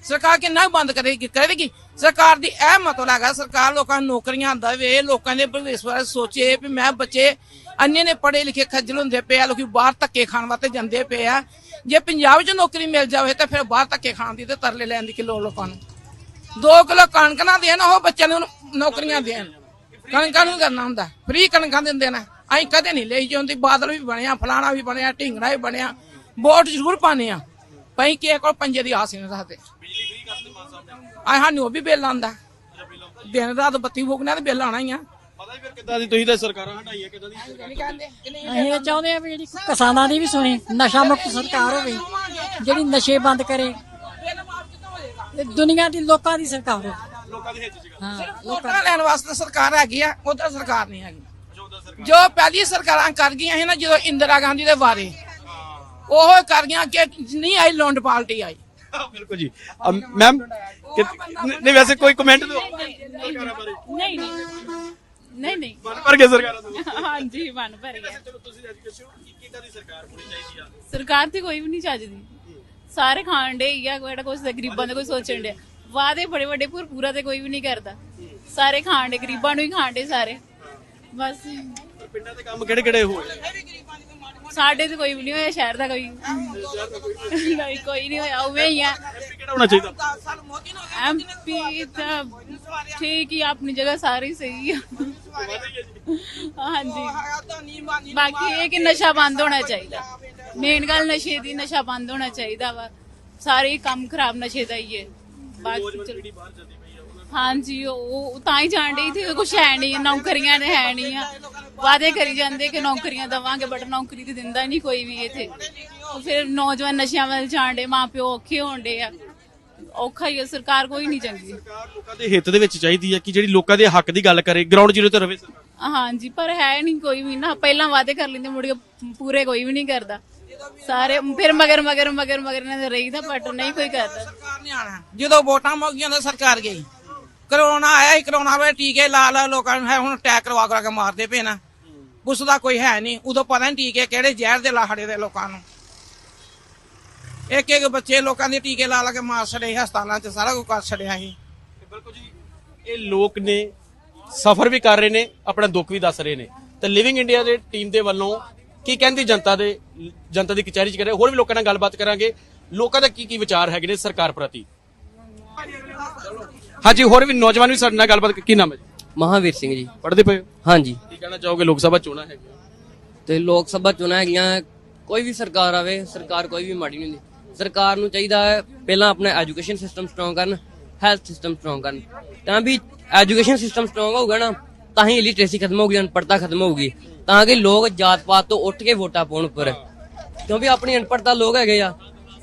ਸਰਕਾਰ ਕਿੰਨਾ ਬੰਦ ਕਰੇਗੀ ਕਰੇਗੀ? ਸਰਕਾਰ ਦੀ ਇਹ ਮਤਲਬ ਹੈਗਾ ਸਰਕਾਰ ਲੋਕਾਂ ਨੂੰ ਨੌਕਰੀਆਂ ਦੇਵੇ ਲੋਕਾਂ ਦੇ ਭਵਿੱਖ ਬਾਰੇ ਸੋਚੇ ਵੀ ਮੈਂ ਬੱਚੇ ਅੰਨੇ ਨੇ ਪੜ੍ਹੇ ਲਿਖੇ ਖੱਜਲ ਹੁੰਦੇ ਪਏ ਆ ਲੋਕੀ ਬਾਹਰ ਧੱਕੇ ਖਾਣ ਵਾਸਤੇ ਜਾਂਦੇ ਪਏ ਆ। ਜੇ ਪੰਜਾਬ 'ਚ ਨੌਕਰੀ ਮਿਲ ਜਾਵੇ ਤਾਂ ਫਿਰ ਬਾਹਰ ਧੱਕੇ ਖਾਣ ਦੀ ਤੇ ਤਰਲੇ ਲੈਣ ਦੀ ਕਿ ਲੋੜ ਲੋਕਾਂ ਨੂੰ? 2 ਕਿਲੋ ਕਣਕ ਨਾ ਦੇਣ ਉਹ ਬੱਚਿਆਂ ਨੂੰ ਨੌਕਰੀਆਂ ਦੇਣ। ਕਣਕਾਂ ਨੂੰ ਕਰਨਾ ਹੁੰਦਾ। ਫ੍ਰੀ ਕਣਕਾਂ ਦਿੰਦੇ ਨੇ। ਅਸੀਂ ਕਦੇ ਨਹੀਂ ਲਈ ਜਾਂਦੀ ਬਾਦਲ ਵੀ ਬਣਿਆ ਫਲਾਣਾ ਵੀ ਬਣਿਆ ਢਿੰਗੜਾ ਵੀ ਬਣਿਆ। ਵੋਟ ਜ਼ਰੂਰ ਪਾਣੇ ਆ ਪਈ ਕਿਸੇ ਕੋਲ ਪੰਜੇ ਦੀ ਆਸ ਨਹੀਂ ਰੱਖਦੇ ਆਹ ਸਾਨੂੰ ਉਹ ਵੀ ਬਿੱਲ ਆਉਂਦਾ। ਦਿਨ ਰਾਤ ਬੱਤੀ ਫੂਕਣਾ ਤੇ ਬਿੱਲ ਆਣਾ ਹੀ ਆ। ਪਤਾ ਹੀ ਫਿਰ ਕਿੱਦਾਂ ਦੀ ਤੁਸੀਂ ਤਾਂ ਸਰਕਾਰਾਂ ਹਟਾਈਆਂ ਕਿੱਦਾਂ ਦੀ ਅਸੀਂ ਚਾਹੁੰਦੇ ਆ ਵੀ ਜਿਹੜੀ ਕਿਸਾਨਾਂ ਦੀ ਵੀ ਸੁਣੇ ਨਸ਼ਾ ਮੁਕਤ ਸਰਕਾਰ ਹੋਵੇ ਜਿਹੜੀ ਨਸ਼ੇ ਬੰਦ ਕਰੇ ਤੇ ਦੁਨੀਆ ਦੀ ਲੋਕਾਂ ਦੀ ਸਰਕਾਰ ਹੋਵੇ ਲੋਕਾਂ ਦੇ ਹਿੱਤ 'ਚ ਗੱਲ। ਹਾਂ ਵੋਟਾਂ ਲੈਣ ਵਾਸਤੇ ਸਰਕਾਰ ਹੈਗੀ ਆ ਉਧਰ ਸਰਕਾਰ ਨਹੀਂ ਹੈਗੀ। ਜੋ ਪਹਿਲੀ ਸਰਕਾਰਾਂ ਕਰ ਗਈਆਂ ਸੀ ਨਾ ਜਦੋਂ ਇੰਦਰਾ ਗਾਂਧੀ ਦੇ ਵਾਰੇ ਉਹ ਕਰ ਗਈਆਂ ਕਿ ਨਹੀਂ ਆਈ ਲੋਂਡ ਪਾਰਟੀ ਆਈ। ਬਿਲਕੁਲ ਜੀ। ਅਮ, ਮੈਮ ਕਿ- ਨਹੀਂ ਵੈਸੇ ਕੋਈ ਕਮੈਂਟ ਦਿਓ। ਸਰਕਾਰਾਂ ਬਾਰੇ। ਨਹੀਂ ਨਹੀਂ। ਨਹੀਂ ਨਹੀਂ। ਮਨ ਭਰ ਕੇ ਸਰਕਾਰਾਂ ਤੋਂ। ਹਾਂਜੀ ਮਨ ਭਰ ਗਿਆ। ਚਲੋ ਤੁਸੀਂ ਐਜੂਕੇਸ਼ਨ ਕੀ ਕਿੱਦਾਂ ਦੀ ਸਰਕਾਰ ਹੋਣੀ ਚਾਹੀਦੀ ਆ? ਸਰਕਾਰ ਤੇ ਕੋਈ ਵੀ ਨਹੀਂ ਚੱਜਦੀ। ਸਾਰੇ ਖਾਣ ਡੇ ਜਾਂ ਕਿਹੜਾ ਕੁਛ ਤੇ ਗਰੀਬਾਂ ਦਾ ਕੋਈ ਸੋਚਣ ਡਿਆ। ਵਾਅਦੇ ਬੜੇ ਵੱਡੇ ਪਰ ਪੂਰਾ ਤੇ ਕੋਈ ਵੀ ਨਹੀਂ ਕਰਦਾ। ਸਾਰੇ ਖਾਣ ਡੇ ਗਰੀਬਾਂ ਨੂੰ ਹੀ ਖਾਣ ਡੇ ਸਾਰੇ। ਬਸ। ਪਿੰਡਾਂ ਦੇ ਕੰਮ ਕਿਹੜੇ ਕਿਹੜੇ ਹੋਏ ਸਾਡੇ ਤੇ ਕੋਈ ਵੀ ਨਹੀਂ ਹੋਇਆ ਸ਼ਹਿਰ ਦਾ ਕੋਈ। ਨਹੀਂ ਕੋਈ ਨਹੀਂ ਹੋਇਆ ਉਵੇਂ ਹੀ ਆ। ਕਿਹੜਾ ਹੋਣਾ ਚਾਹੀਦਾ? ਐਮਪੀ ਤਾਂ ਠੀਕ ਹੀ ਆ, ਆਪਣੀ ਜਗ੍ਹਾ ਸਾਰੇ ਸਹੀ ਆ। ਹਾਂਜੀ। ਬਾਕੀ ਇਹ ਕਿ ਨਸ਼ਾ ਬੰਦ ਹੋਣਾ ਚਾਹੀਦਾ। ਮੇਨ ਗੱਲ ਨਸ਼ੇ ਦੀ ਨਸ਼ਾ ਬੰਦ ਹੋਣਾ ਚਾਹੀਦਾ ਵਾ। ਸਾਰੇ ਹੀ ਕੰਮ ਖਰਾਬ ਨਸ਼ੇ ਦਾ ਹੀ ਹੈ ਬਾਕੀ ਚਲੋ ਹਾਂਜੀ ਉਹ ਤਾਂ ਹੀ ਜਾਣ ਡਈ ਤੇ ਕੁਛ ਹੈ ਨਹੀਂ ਨੌਕਰੀਆਂ ਨੇ ਹੈ ਨਹੀਂ ਆ। ਵਾਅਦੇ ਕਰੀ ਜਾਂਦੇ ਕਿ ਨੌਕਰੀਆਂ ਦਵਾਂਗੇ ਬਟ ਨੌਕਰੀ ਤੇ ਦਿੰਦਾ ਨਹੀਂ ਕੋਈ ਵੀ ਇੱਥੇ। ਉਹ ਫਿਰ ਨੌਜਵਾਨ ਨਸ਼ਿਆਂ ਵੱਲ ਜਾਣ ਡੇ ਮਾਂ ਪਿਓ ਔਖੇ ਹੋਣ ਡੇ ਆ। ਔਖਾ ਹੀ ਆ ਸਰਕਾਰ ਕੋਈ ਨਹੀਂ ਚੰਗੀ ਲੋਕਾਂ ਦੇ ਹਿੱਤ ਦੇ ਵਿੱਚ ਚਾਹੀਦੀ ਹੈ ਕਿ ਜਿਹੜੀ ਲੋਕਾਂ ਦੇ ਹੱਕ ਦੀ ਗੱਲ ਕਰੇ ਗਰਾਊਂਡ ਜ਼ੀਰੋ ਤੇ ਰਵੇ ਸਰਕਾਰ। ਹਾਂਜੀ ਪਰ ਹੈ ਨਹੀਂ ਕੋਈ ਵੀ ਨਾ। ਪਹਿਲਾਂ ਵਾਅਦੇ ਕਰ ਲੈਂਦੇ ਮੁੜ ਕੇ ਪੂਰੇ ਕੋਈ ਵੀ ਨਹੀਂ ਕਰਦਾ। ਸਾਰੇ ਫਿਰ ਮਗਰ ਮਗਰ ਮਗਰ ਮਗਰ ਦੇ ਰਹੀਦਾ ਬਟ ਨਹੀਂ ਕੋਈ ਕਰਦਾ। ਸਰਕਾਰ ਨੇ ਆਣਾ। ਜਦੋਂ ਵੋਟਾਂ ਮੁੱਕ ਗਈਆਂ ਤਾਂ ਸਰਕਾਰ ਗਈ। ਕਰੋਨਾ ਆਇਆ ਹੀ ਕਰੋਨਾ ਵੇ ਟੀਕੇ ਲਾ ਲਾ ਲੋਕਾਂ ਨੂੰ ਹੈ ਹੁਣ ਅਟੈਕ ਕਰਵਾ ਕਰਾ ਕੇ ਮਾਰਦੇ ਪਏ ਨਾ। ਪੁੱਛਦਾ ਕੋਈ ਹੈ ਨਹੀਂ ਉਦੋਂ ਪਤਾ ਨਹੀਂ ਟੀਕੇ ਕਿਹੜੇ ਜ਼ਹਿਰ ਦੇ ਲਾਹੜੇ ਦੇ ਲੋਕਾਂ ਨੂੰ। ਇੱਕ ਇੱਕ ਬੱਚੇ ਲੋਕਾਂ ਦੇ ਟੀਕੇ ਲਾ ਲਾ ਕੇ ਮਾਰ ਛੜੇ ਹਸਪਤਾਲਾਂ 'ਚ ਸਾਰਾ ਕੁਝ ਕਰ ਛੜਿਆ ਸੀ। ਬਿਲਕੁਲ ਜੀ ਇਹ ਲੋਕ ਨੇ ਸਫਰ ਵੀ ਕਰ ਰਹੇ ਨੇ ਆਪਣਾ ਦੁੱਖ ਵੀ ਦੱਸ ਰਹੇ ਨੇ। ਤੇ ਲਿਵਿੰਗ ਇੰਡੀਆ ਦੇ ਟੀਮ ਦੇ ਵੱਲੋਂ ਕੀ ਕਹਿੰਦੀ ਜਨਤਾ ਦੇ ਜਨਤਾ ਦੀ ਕਚਹਿਰੀ ਚ ਕਰੇ ਹੋਰ ਵੀ ਲੋਕਾਂ ਨਾਲ ਗੱਲਬਾਤ ਕਰਾਂਗੇ। ਲੋਕਾਂ ਦਾ ਕੀ ਕੀ ਵਿਚਾਰ ਹੈਗੇ ਨੇ ਸਰਕਾਰ ਪ੍ਰਤੀ? ਹਾਂਜੀ ਹੋਰ ਵੀ ਨੌਜਵਾਨ ਵੀ ਸਾਡੇ ਨਾਲ ਗੱਲਬਾਤ ਕੀ ਨਾਮ ਹੈ ਜੀ? ਮਹਾਵੀਰ ਸਿੰਘ ਜੀ। ਪੜ੍ਹਦੇ ਪਏ ਹੋ? ਹਾਂਜੀ। ਕੀ ਕਹਿਣਾ ਚਾਹੋਗੇ ਲੋਕ ਸਭਾ ਚੋਣਾਂ ਹੈਗੀਆਂ? ਤੇ ਲੋਕ ਸਭਾ ਚੋਣਾਂ ਹੈਗੀਆਂ ਕੋਈ ਵੀ ਸਰਕਾਰ ਆਵੇ ਸਰਕਾਰ ਕੋਈ ਵੀ ਮਾੜੀ ਨਹੀਂ ਹੁੰਦੀ। ਸਰਕਾਰ ਨੂੰ ਚਾਹੀਦਾ ਹੈ ਪਹਿਲਾਂ ਆਪਣਾ ਐਜੂਕੇਸ਼ਨ ਸਿਸਟਮ ਸਟਰੋਂਗ ਕਰਨ ਹੈਲਥ ਸਿਸਟਮ ਸਟਰੋਂਗ ਕਰਨ। ਤਾਂ ਵੀ ਐਜੂਕੇਸ਼ਨ ਸਿਸਟਮ ਸਟਰੋਂਗ ਹੋਊਗਾ ਨਾ ਤਾਂ ਹੀ ਇਲਿਟਰੇਸੀ ਖਤਮ ਹੋਊਗੀ ਅਨਪੜਤਾ ਖਤਮ ਹੋਊਗੀ। ਤਾਂ ਕਿ ਲੋਕ ਜਾਤ ਪਾਤ ਤੋਂ ਉੱਠ ਕੇ ਵੋਟਾਂ ਪਾਉਣ ਉੱਪਰ। ਕਿਉਂਕਿ ਆਪਣੀ ਅਨਪੜਤਾ ਲੋਕ ਹੈਗੇ ਆ।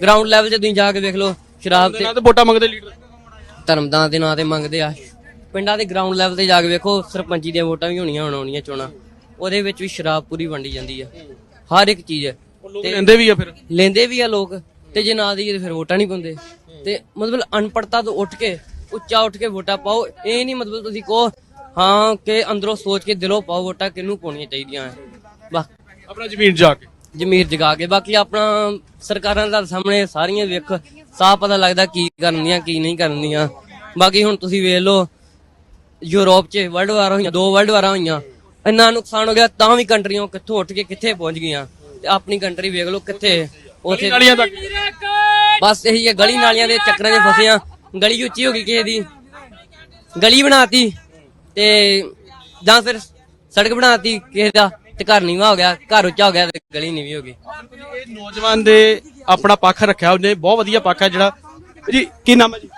ਗਰਾਊਂਡ ਲੈਵਲ ਤੇ ਤੁਸੀਂ ਜਾ ਕੇ ਵੇਖ ਲਓ ਸ਼ਰਾਬ ਤੇ ਵੋਟਾਂ ਮੰਗਦੇ ਲੀਡਰ ਧਰਮਦਾਂ ਦੇ ਨਾਂ ਤੇ ਮੰਗਦੇ ਆ। ਪਿੰਡਾਂ ਦੇ ਗਰਾਊਂਡ ਲੈਵਲ ਤੇ ਜਾ ਕੇ ਵੇਖੋ ਸਰਪੰਚੀ ਦੀਆਂ ਵੋਟਾਂ ਵੀ ਹੋਣੀਆਂ ਹੁਣ ਆਉਣੀਆਂ ਚੋਣਾਂ। ਉਹਦੇ ਵਿੱਚ ਵੀ ਸ਼ਰਾਬ ਪੂਰੀ ਵੰਡੀ ਜਾਂਦੀ ਆ। ਹਰ ਇੱਕ ਚੀਜ਼ ਲੋਕ ਲੈਂਦੇ ਵੀ ਆ ਫਿਰ? ਲੈਂਦੇ ਵੀ ਆ ਲੋਕ ਤੇ ਜੇ ਨਾ ਤੇ ਫਿਰ ਵੋਟਾਂ ਨਹੀਂ ਪਾਉਂਦੇ। ਤੇ ਮਤਲਬ ਅਨਪੜਤਾ ਤੋਂ ਉੱਠ ਕੇ ਉੱਚਾ ਉੱਠ ਕੇ ਵੋਟਾਂ ਪਾਓ ਇਹ ਨਹੀਂ ਮਤਲਬ ਤੁਸੀਂ ਕਹੋ ਹਾਂ ਕਿ ਅੰਦਰੋਂ ਸੋਚ ਕੇ ਦਿਲੋਂ ਪਾਓ ਵੋਟਾਂ ਕਿਹਨੂੰ ਪਾਉਣੀਆਂ ਚਾਹੀਦੀਆਂ ਆ? ਬਸ। ਆਪਣਾ ਜ਼ਮੀਨ ਜਾ ਕੇ। ਜ਼ਮੀਰ ਜਗਾ ਕੇ। ਬਾਕੀ ਆਪਣਾ ਸਰਕਾਰਾਂ ਦਾ ਸਾਹਮਣੇ ਸਾਰੀਆਂ ਵੇਖ ਸਾਫ਼ ਪਤਾ ਲੱਗਦਾ ਕੀ ਕਰਨਦੀਆਂ ਕੀ ਨਹੀਂ ਕਰਨਦੀਆਂ ਬਾਕੀ ਹੁਣ ਤੁਸੀਂ ਵੇਖ ਲਓ ਯੂਰਪ 'ਚ ਵਰਲਡ ਵਾਰ ਹੋਈਆਂ ਦੋ ਵਰਲਡ ਵਾਰਾਂ ਹੋਈਆਂ। ਇੰਨਾ ਨੁਕਸਾਨ ਹੋ ਗਿਆ ਤਾਂ ਵੀ ਕੰਟਰੀਆਂ ਕਿੱਥੋਂ ਉੱਠ ਕੇ ਕਿੱਥੇ ਪਹੁੰਚ ਗਈਆਂ। ਤੇ ਆਪਣੀ ਕੰਟਰੀ ਵੇਖ ਲਓ ਕਿੱਥੇ ਉਥੇ ਨਾਲੀਆਂ ਤੱਕ। ਬਸ ਇਹੀ ਹੈ ਗਲੀ ਨਾਲੀਆਂ ਦੇ ਚੱਕਰਾਂ 'ਚ ਫਸੇ ਆ ਗਲੀ ਉੱਚੀ ਹੋ ਗਈ ਕਿਸੇ ਦੀ। ਗਲੀ ਬਣਾਤੀ ਤੇ ਜਾਂ ਫਿਰ ਸੜਕ ਬਣਾਤੀ ਕਿਸੇ ਦਾ। ਤੇ ਘਰ ਨੀਵਾ ਹੋ ਗਿਆ ਘਰ ਉੱਚਾ ਹੋ ਗਿਆ ਤੇ ਗਲੀ ਨੀਵੀਂ ਹੋ ਗਈ। ਇਹ ਨੌਜਵਾਨ ਦੇ ਆਪਣਾ ਪੱਖ ਰੱਖਿਆ ਉਹਨੇ ਬਹੁਤ ਵਧੀਆ ਪੱਖ ਹੈ ਜਿਹੜਾ। ਜੀ ਕੀ ਨਾਮ ਹੈ ਜੀ?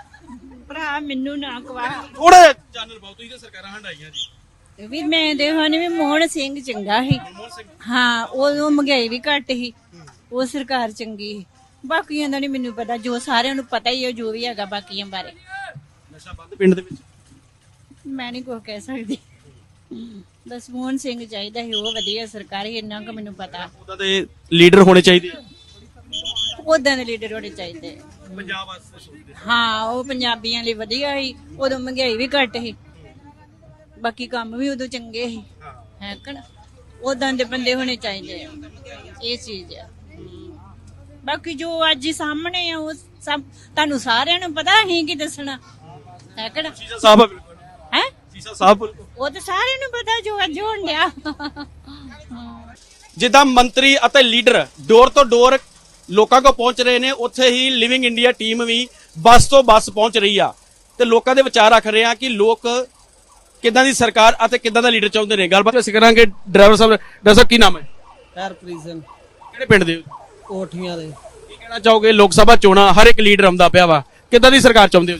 ਭਰਾ ਮੈਨੂੰ ਨਾ ਕਵਾ ਥੋੜਾ ਚਾਨਣ ਪਾਓ ਤੁਸੀਂ ਤਾਂ ਸਰਕਾਰਾਂ ਹੰਡਾਈਆਂ ਜੀ। ਵੀ ਮੈਂ ਦੇਖਾਂ ਵੀ ਮੋਹਨ ਸਿੰਘ ਚੰਗਾ ਸੀ। ਹਾਂ ਉਹ ਮਹਿੰਗਾਈ ਵੀ ਘੱਟ ਸੀ। ਉਹ ਸਰਕਾਰ ਚੰਗੀ ਸੀ। ਬਾਕੀਆਂ ਦਾ ਨਹੀਂ ਮੈਨੂੰ ਪਤਾ ਜੋ ਸਾਰਿਆਂ ਨੂੰ ਪਤਾ ਹੀ ਹੈ ਜੋ ਵੀ ਹੈਗਾ ਬਾਕੀਆਂ ਬਾਰੇ। ਨਸ਼ਾ ਬੰਦ ਪਿੰਡ ਦੇ ਵਿੱਚ? ਮੈਂ ਨਹੀਂ ਕੁਝ ਕਹਿ ਸਕਦੀ। ਬਸ ਮੋਹਨ ਸਿੰਘ ਚਾਹੀਦਾ ਸੀ ਉਹ ਵਧੀਆ ਸਰਕਾਰੀ ਇੰਨਾ ਕੁ ਮੈਨੂੰ ਪਤਾ। ਉਹਦਾ ਤੇ ਲੀਡਰ ਹੋਣੇ ਚਾਹੀਦੇ ਆ। ਉਦਾਂ ਦੇ ਲੀਡਰ ਹੋਣੇ ਚਾਹੀਦੇ। ਪੰਜਾਬ ਵਾਸਤੇ ਸੋਚਦੇ ਹਾਂ ਉਹ ਪੰਜਾਬੀਆਂ ਲਈ ਵਧੀਆ ਸੀ ਉਦੋਂ ਮਹਿੰਗਾਈ ਵੀ ਘੱਟ ਸੀ। ਬਾਕੀ ਕੰਮ ਵੀ ਉਦੋਂ ਚੰਗੇ ਸੀ। ਹੈ ਕਿ ਨਾ? ਉਦਾਂ ਦੇ ਬੰਦੇ ਹੋਣੇ ਚਾਹੀਦੇ ਆ। ਇਹ ਚੀਜ਼ ਆ। ਹਮ। ਬਾਕੀ ਜੋ ਅੱਜ ਸਾਹਮਣੇ ਆ ਉਹ ਸਭ ਤੁਹਾਨੂੰ ਸਾਰਿਆਂ ਨੂੰ ਪਤਾ ਹੀ ਕੀ ਦੱਸਣਾ। ਹੈ ਕਿ ਨਾ? ਸੀਸਾ ਸਾਹਿਬ ਆ ਬਿਲਕੁਲ ਹੈ ਸੀਸਾ ਸਾਹਿਬ ਬਿਲਕੁਲ ਉਹ ਤਾਂ ਸਾਰਿਆਂ ਨੂੰ ਪਤਾ ਜੋ ਅੱਜ ਹੋਣ ਡਿਆ। ਜਿੱਦਾਂ ਮੰਤਰੀ ਅਤੇ ਲੀਡਰ ਡੋਰ ਤੋਂ ਡੋਰ ਲੋਕਾਂ ਕੋਲ ਪਹੁੰਚ ਰਹੇ ਨੇ ਉੱਥੇ ਹੀ ਲਿਵਿੰਗ ਇੰਡੀਆ ਟੀਮ ਵੀ ਬੱਸ ਤੋਂ ਬੱਸ ਪਹੁੰਚ ਰਹੀ ਆ। ਤੇ ਲੋਕਾਂ ਦੇ ਵਿਚਾਰ ਰੱਖ ਰਹੇ ਆ ਕਿ ਲੋਕ ਕਿੱਦਾਂ ਦੀ ਸਰਕਾਰ ਅਤੇ ਕਿੱਦਾਂ ਦਾ ਲੀਡਰ ਚਾਹੁੰਦੇ ਨੇ? ਗੱਲਬਾਤ ਅਸੀਂ ਕਰਾਂਗੇ ਡਰਾਈਵਰ ਸਾਹਿਬ ਡਰਾਈਵਰ ਸਾਹਿਬ ਕੀ ਨਾਮ ਹੈ? ਹਰਪ੍ਰੀਤ ਸਿੰਘ। ਕਿਹੜੇ ਪਿੰਡ ਦੇ ਹੋ? ਕੋਠੀਆਂ ਦੇ। ਕੀ ਕਹਿਣਾ ਚਾਹੋਗੇ? ਲੋਕ ਸਭਾ ਚੋਣਾਂ ਹਰ ਇੱਕ ਲੀਡਰ ਆਉਂਦਾ ਪਿਆ ਵਾ। ਕਿੱਦਾਂ ਦੀ ਸਰਕਾਰ ਚਾਹੁੰਦੇ ਹੋ?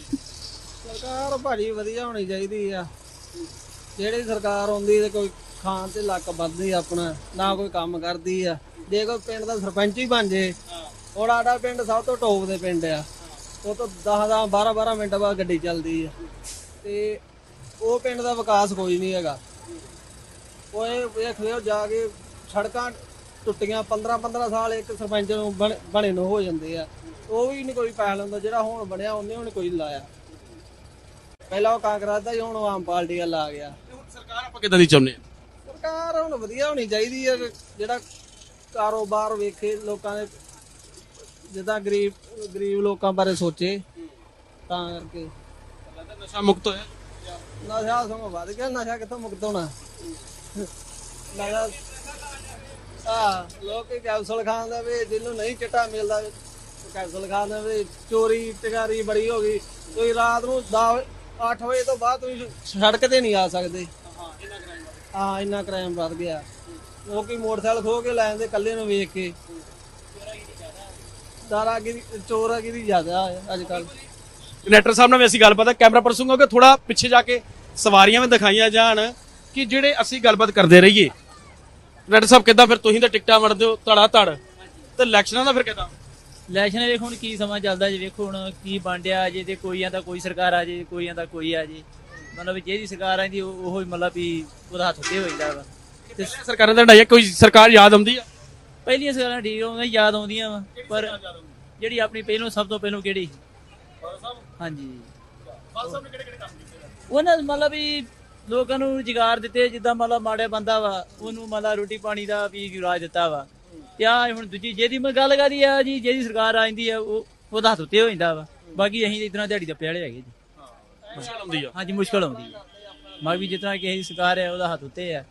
ਸਰਕਾਰ ਭਾਜੀ ਵਧੀਆ ਹੋਣੀ ਚਾਹੀਦੀ ਆ। ਜਿਹੜੀ ਸਰਕਾਰ ਆਉਂਦੀ ਤੇ ਕੋਈ ਖਾਣ ਤੇ ਲੱਕ ਵੱਧਦੀ ਆਪਣਾ, ਨਾ ਕੋਈ ਕੰਮ ਕਰਦੀ ਆ। ਜੇ ਕੋਈ ਪਿੰਡ ਦਾ ਸਰਪੰਚ ਹੀ ਬਣ ਜੇ ਹੁਣ ਸਾਡਾ ਪਿੰਡ ਸਭ ਤੋਂ ਟੋਪ ਦੇ ਪਿੰਡ ਆ। ਉਹ ਤੋਂ 10 10 12 12 ਮਿੰਟ ਬਾਅਦ ਗੱਡੀ ਚੱਲਦੀ ਆ। ਤੇ ਉਹ ਪਿੰਡ ਦਾ ਵਿਕਾਸ ਕੋਈ ਨਹੀਂ ਹੈਗਾ। ਉਹ ਇਹ ਵੇਖ ਲਿਓ, ਜਾ ਕੇ ਸੜਕਾਂ ਟੁੱਟੀਆਂ 15 15 ਸਾਲ ਇੱਕ ਸਰਪੰਚ ਨੂੰ ਬਣ- ਬਣੇ ਨੂੰ ਹੋ ਜਾਂਦੇ ਆ। ਉਹ ਵੀ ਨਹੀਂ ਕੋਈ ਪੈਸਾ ਲਾਉਂਦਾ ਜਿਹੜਾ ਹੁਣ ਬਣਿਆ, ਉਹਨੇ ਹੁਣ ਕੋਈ ਲਾਇਆ। ਪਹਿਲਾਂ ਉਹ ਕਾਂਗਰਸ ਦਾ ਹੀ, ਹੁਣ ਉਹ ਆਮ ਪਾਰਟੀ ਵੱਲ ਲਾ ਗਿਆ। ਸਰਕਾਰ ਆਪਾਂ ਕਿੱਦਾਂ ਦੀ ਚਾਹੁੰਦੇ ਆ? ਸਰਕਾਰ ਹੁਣ ਵਧੀਆ ਹੋਣੀ ਚਾਹੀਦੀ ਹੈ ਜਿਹੜਾ ਕਾਰੋਬਾਰ ਵੇਖੇ ਲੋਕਾਂ ਦੇ ਜਿੱਦਾਂ ਗਰੀਬ ਗਰੀਬ ਲੋਕਾਂ ਬਾਰੇ ਸੋਚੇ ਤਾਂ ਕਰਕੇ। ਨਸ਼ਾ ਮੁਕਤ ਹੋਇਆ। ਨਸ਼ਾ ਸਗੋਂ ਵੱਧ ਗਿਆ ਨਸ਼ਾ ਕਿੱਥੋਂ ਮੁਕਤ ਹੋਣਾ? ਨਸ਼ਾ ਆ ਲੋਕ ਹੀ ਕੈਪਸੂਲ ਖਾਂਦੇ ਵੀ ਜਿਹਨੂੰ ਨਹੀਂ ਚਿੱਟਾ ਮਿਲਦਾ ਕੈਪਸੂਲ ਖਾਂਦੇ ਵੀ ਚੋਰੀ ਟਕਾਰੀ ਬੜੀ ਹੋ ਗਈ। ਤੁਸੀਂ ਰਾਤ ਨੂੰ 10 8 ਵਜੇ ਤੋਂ ਬਾਅਦ ਤੁਸੀਂ ਸੜਕ ਤੇ ਨਹੀਂ ਆ ਸਕਦੇ। ਹਾਂ ਇੰਨਾ ਕ੍ਰਾਈਮ ਵੱਧ ਗਿਆ। ਲੋਕੀ ਮੋਟਰਸਾਈਕਲ ਖੋ ਕੇ ਲੈ ਜਾਂਦੇ ਕੱਲੇ ਨੂੰ ਵੇਖ ਕੇ। ਦਾਰਾਗਿਰੀ ਚੋਰਾਗਿਰੀ ਜ਼ਿਆਦਾ ਹੈ ਅੱਜ ਕੱਲ ਕਨੈਕਟਰ ਸਾਹਿਬ ਨਾਲ ਵੀ ਅਸੀਂ ਗੱਲਬਾਤ ਹੈ ਕੈਮਰਾ ਪਰਸਨ ਕਿ ਥੋੜਾ ਪਿੱਛੇ ਜਾ ਕੇ ਸਵਾਰੀਆਂ ਵੀ ਦਿਖਾਈਆਂ ਜਾਣ ਕਿ ਜਿਹੜੇ ਅਸੀਂ ਗੱਲਬਾਤ ਕਰਦੇ ਰਹੀਏ। ਕਨੈਕਟਰ ਸਾਹਿਬ ਕਿੱਦਾਂ ਫਿਰ ਤੁਸੀਂ ਤਾਂ ਟਿਕਟਾਂ ਵੜਦੇ ਹੋ ਧੜਾ ਧੜ। ਤੇ ਇਲੈਕਸ਼ਨਾਂ ਦਾ ਫਿਰ ਕਿੱਦਾਂ? ਇਲੈਕਸ਼ਨ ਵੇਖੋ ਹੁਣ ਕੀ ਸਮਾਂ ਚੱਲਦਾ ਜੇ ਵੇਖੋ ਹੁਣ ਕੀ ਬਣਦਿਆ ਜੇ ਤੇ ਕੋਈ ਆਂਦਾ ਕੋਈ ਸਰਕਾਰ ਆ ਜੇ ਕੋਈ ਆਂਦਾ ਕੋਈ ਆ ਜੇ। ਮਤਲਬ ਜਿਹਦੀ ਸਰਕਾਰ ਆਂਦੀ ਉਹ ਹੀ ਮਤਲਬ ਵੀ ਉਹਦਾ ਹੱਥ ਉੱਤੇ ਹੋ ਜਾਂਦਾ ਵਾ। ਤੇ ਸਰਕਾਰਾਂ ਦਾ ਹੰਡਾਈਆ ਕੋਈ ਸਰਕਾਰ ਯਾਦ ਆਉਂਦੀ ਆ? ਪਹਿਲੀਆਂ ਸਰਕਾਰਾਂ ਠੀਕ ਆਉਂਦੀਆਂ ਯਾਦ ਆਉਂਦੀਆਂ ਵਾ ਪਰ ਜਿਹੜੀ ਆਪਣੀ ਪਹਿਲੋਂ ਸਭ ਤੋਂ ਪਹਿਲੋਂ ਕਿਹੜੀ? ਹਾਂਜੀ। ਉਹਨਾਂ ਨੇ ਮਤਲਬ ਵੀ ਲੋਕਾਂ ਨੂੰ ਰੁਜ਼ਗਾਰ ਦਿੱਤੇ ਜਿੱਦਾਂ ਮਤਲਬ ਮਾੜਾ ਬੰਦਾ ਵਾ ਉਹਨੂੰ ਮਤਲਬ ਰੋਟੀ ਪਾਣੀ ਦਾ ਵੀ ਰਾਜ ਦਿੱਤਾ ਵਾ। ਤੇ ਆ ਹੁਣ ਦੂਜੀ ਜਿਹਦੀ ਮੈਂ ਗੱਲ ਕਰੀ ਆ ਜੀ ਜਿਹਦੀ ਸਰਕਾਰ ਆ ਜਾਂਦੀ ਆ ਉਹ ਉਹਦਾ ਹੱਥ ਉੱਤੇ ਹੋ ਜਾਂਦਾ ਵਾ। ਬਾਕੀ ਅਸੀਂ ਇਤਨਾ ਦਿਹਾੜੀ ਦਾ ਪਿਆਲੇ ਹੈਗੇ ਜੀ। ਮੁਸ਼ਕਲ ਆਉਂਦੀ ਆ। ਹਾਂਜੀ ਮੁਸ਼ਕਲ ਆਉਂਦੀ ਆ। ਮੈਂ ਵੀ ਜਿਤਨਾ ਕਿਸੇ ਦੀ ਸਰਕਾਰ ਹੈ ਉਹਦਾ ਹੱਥ ਉੱਤੇ ਆ।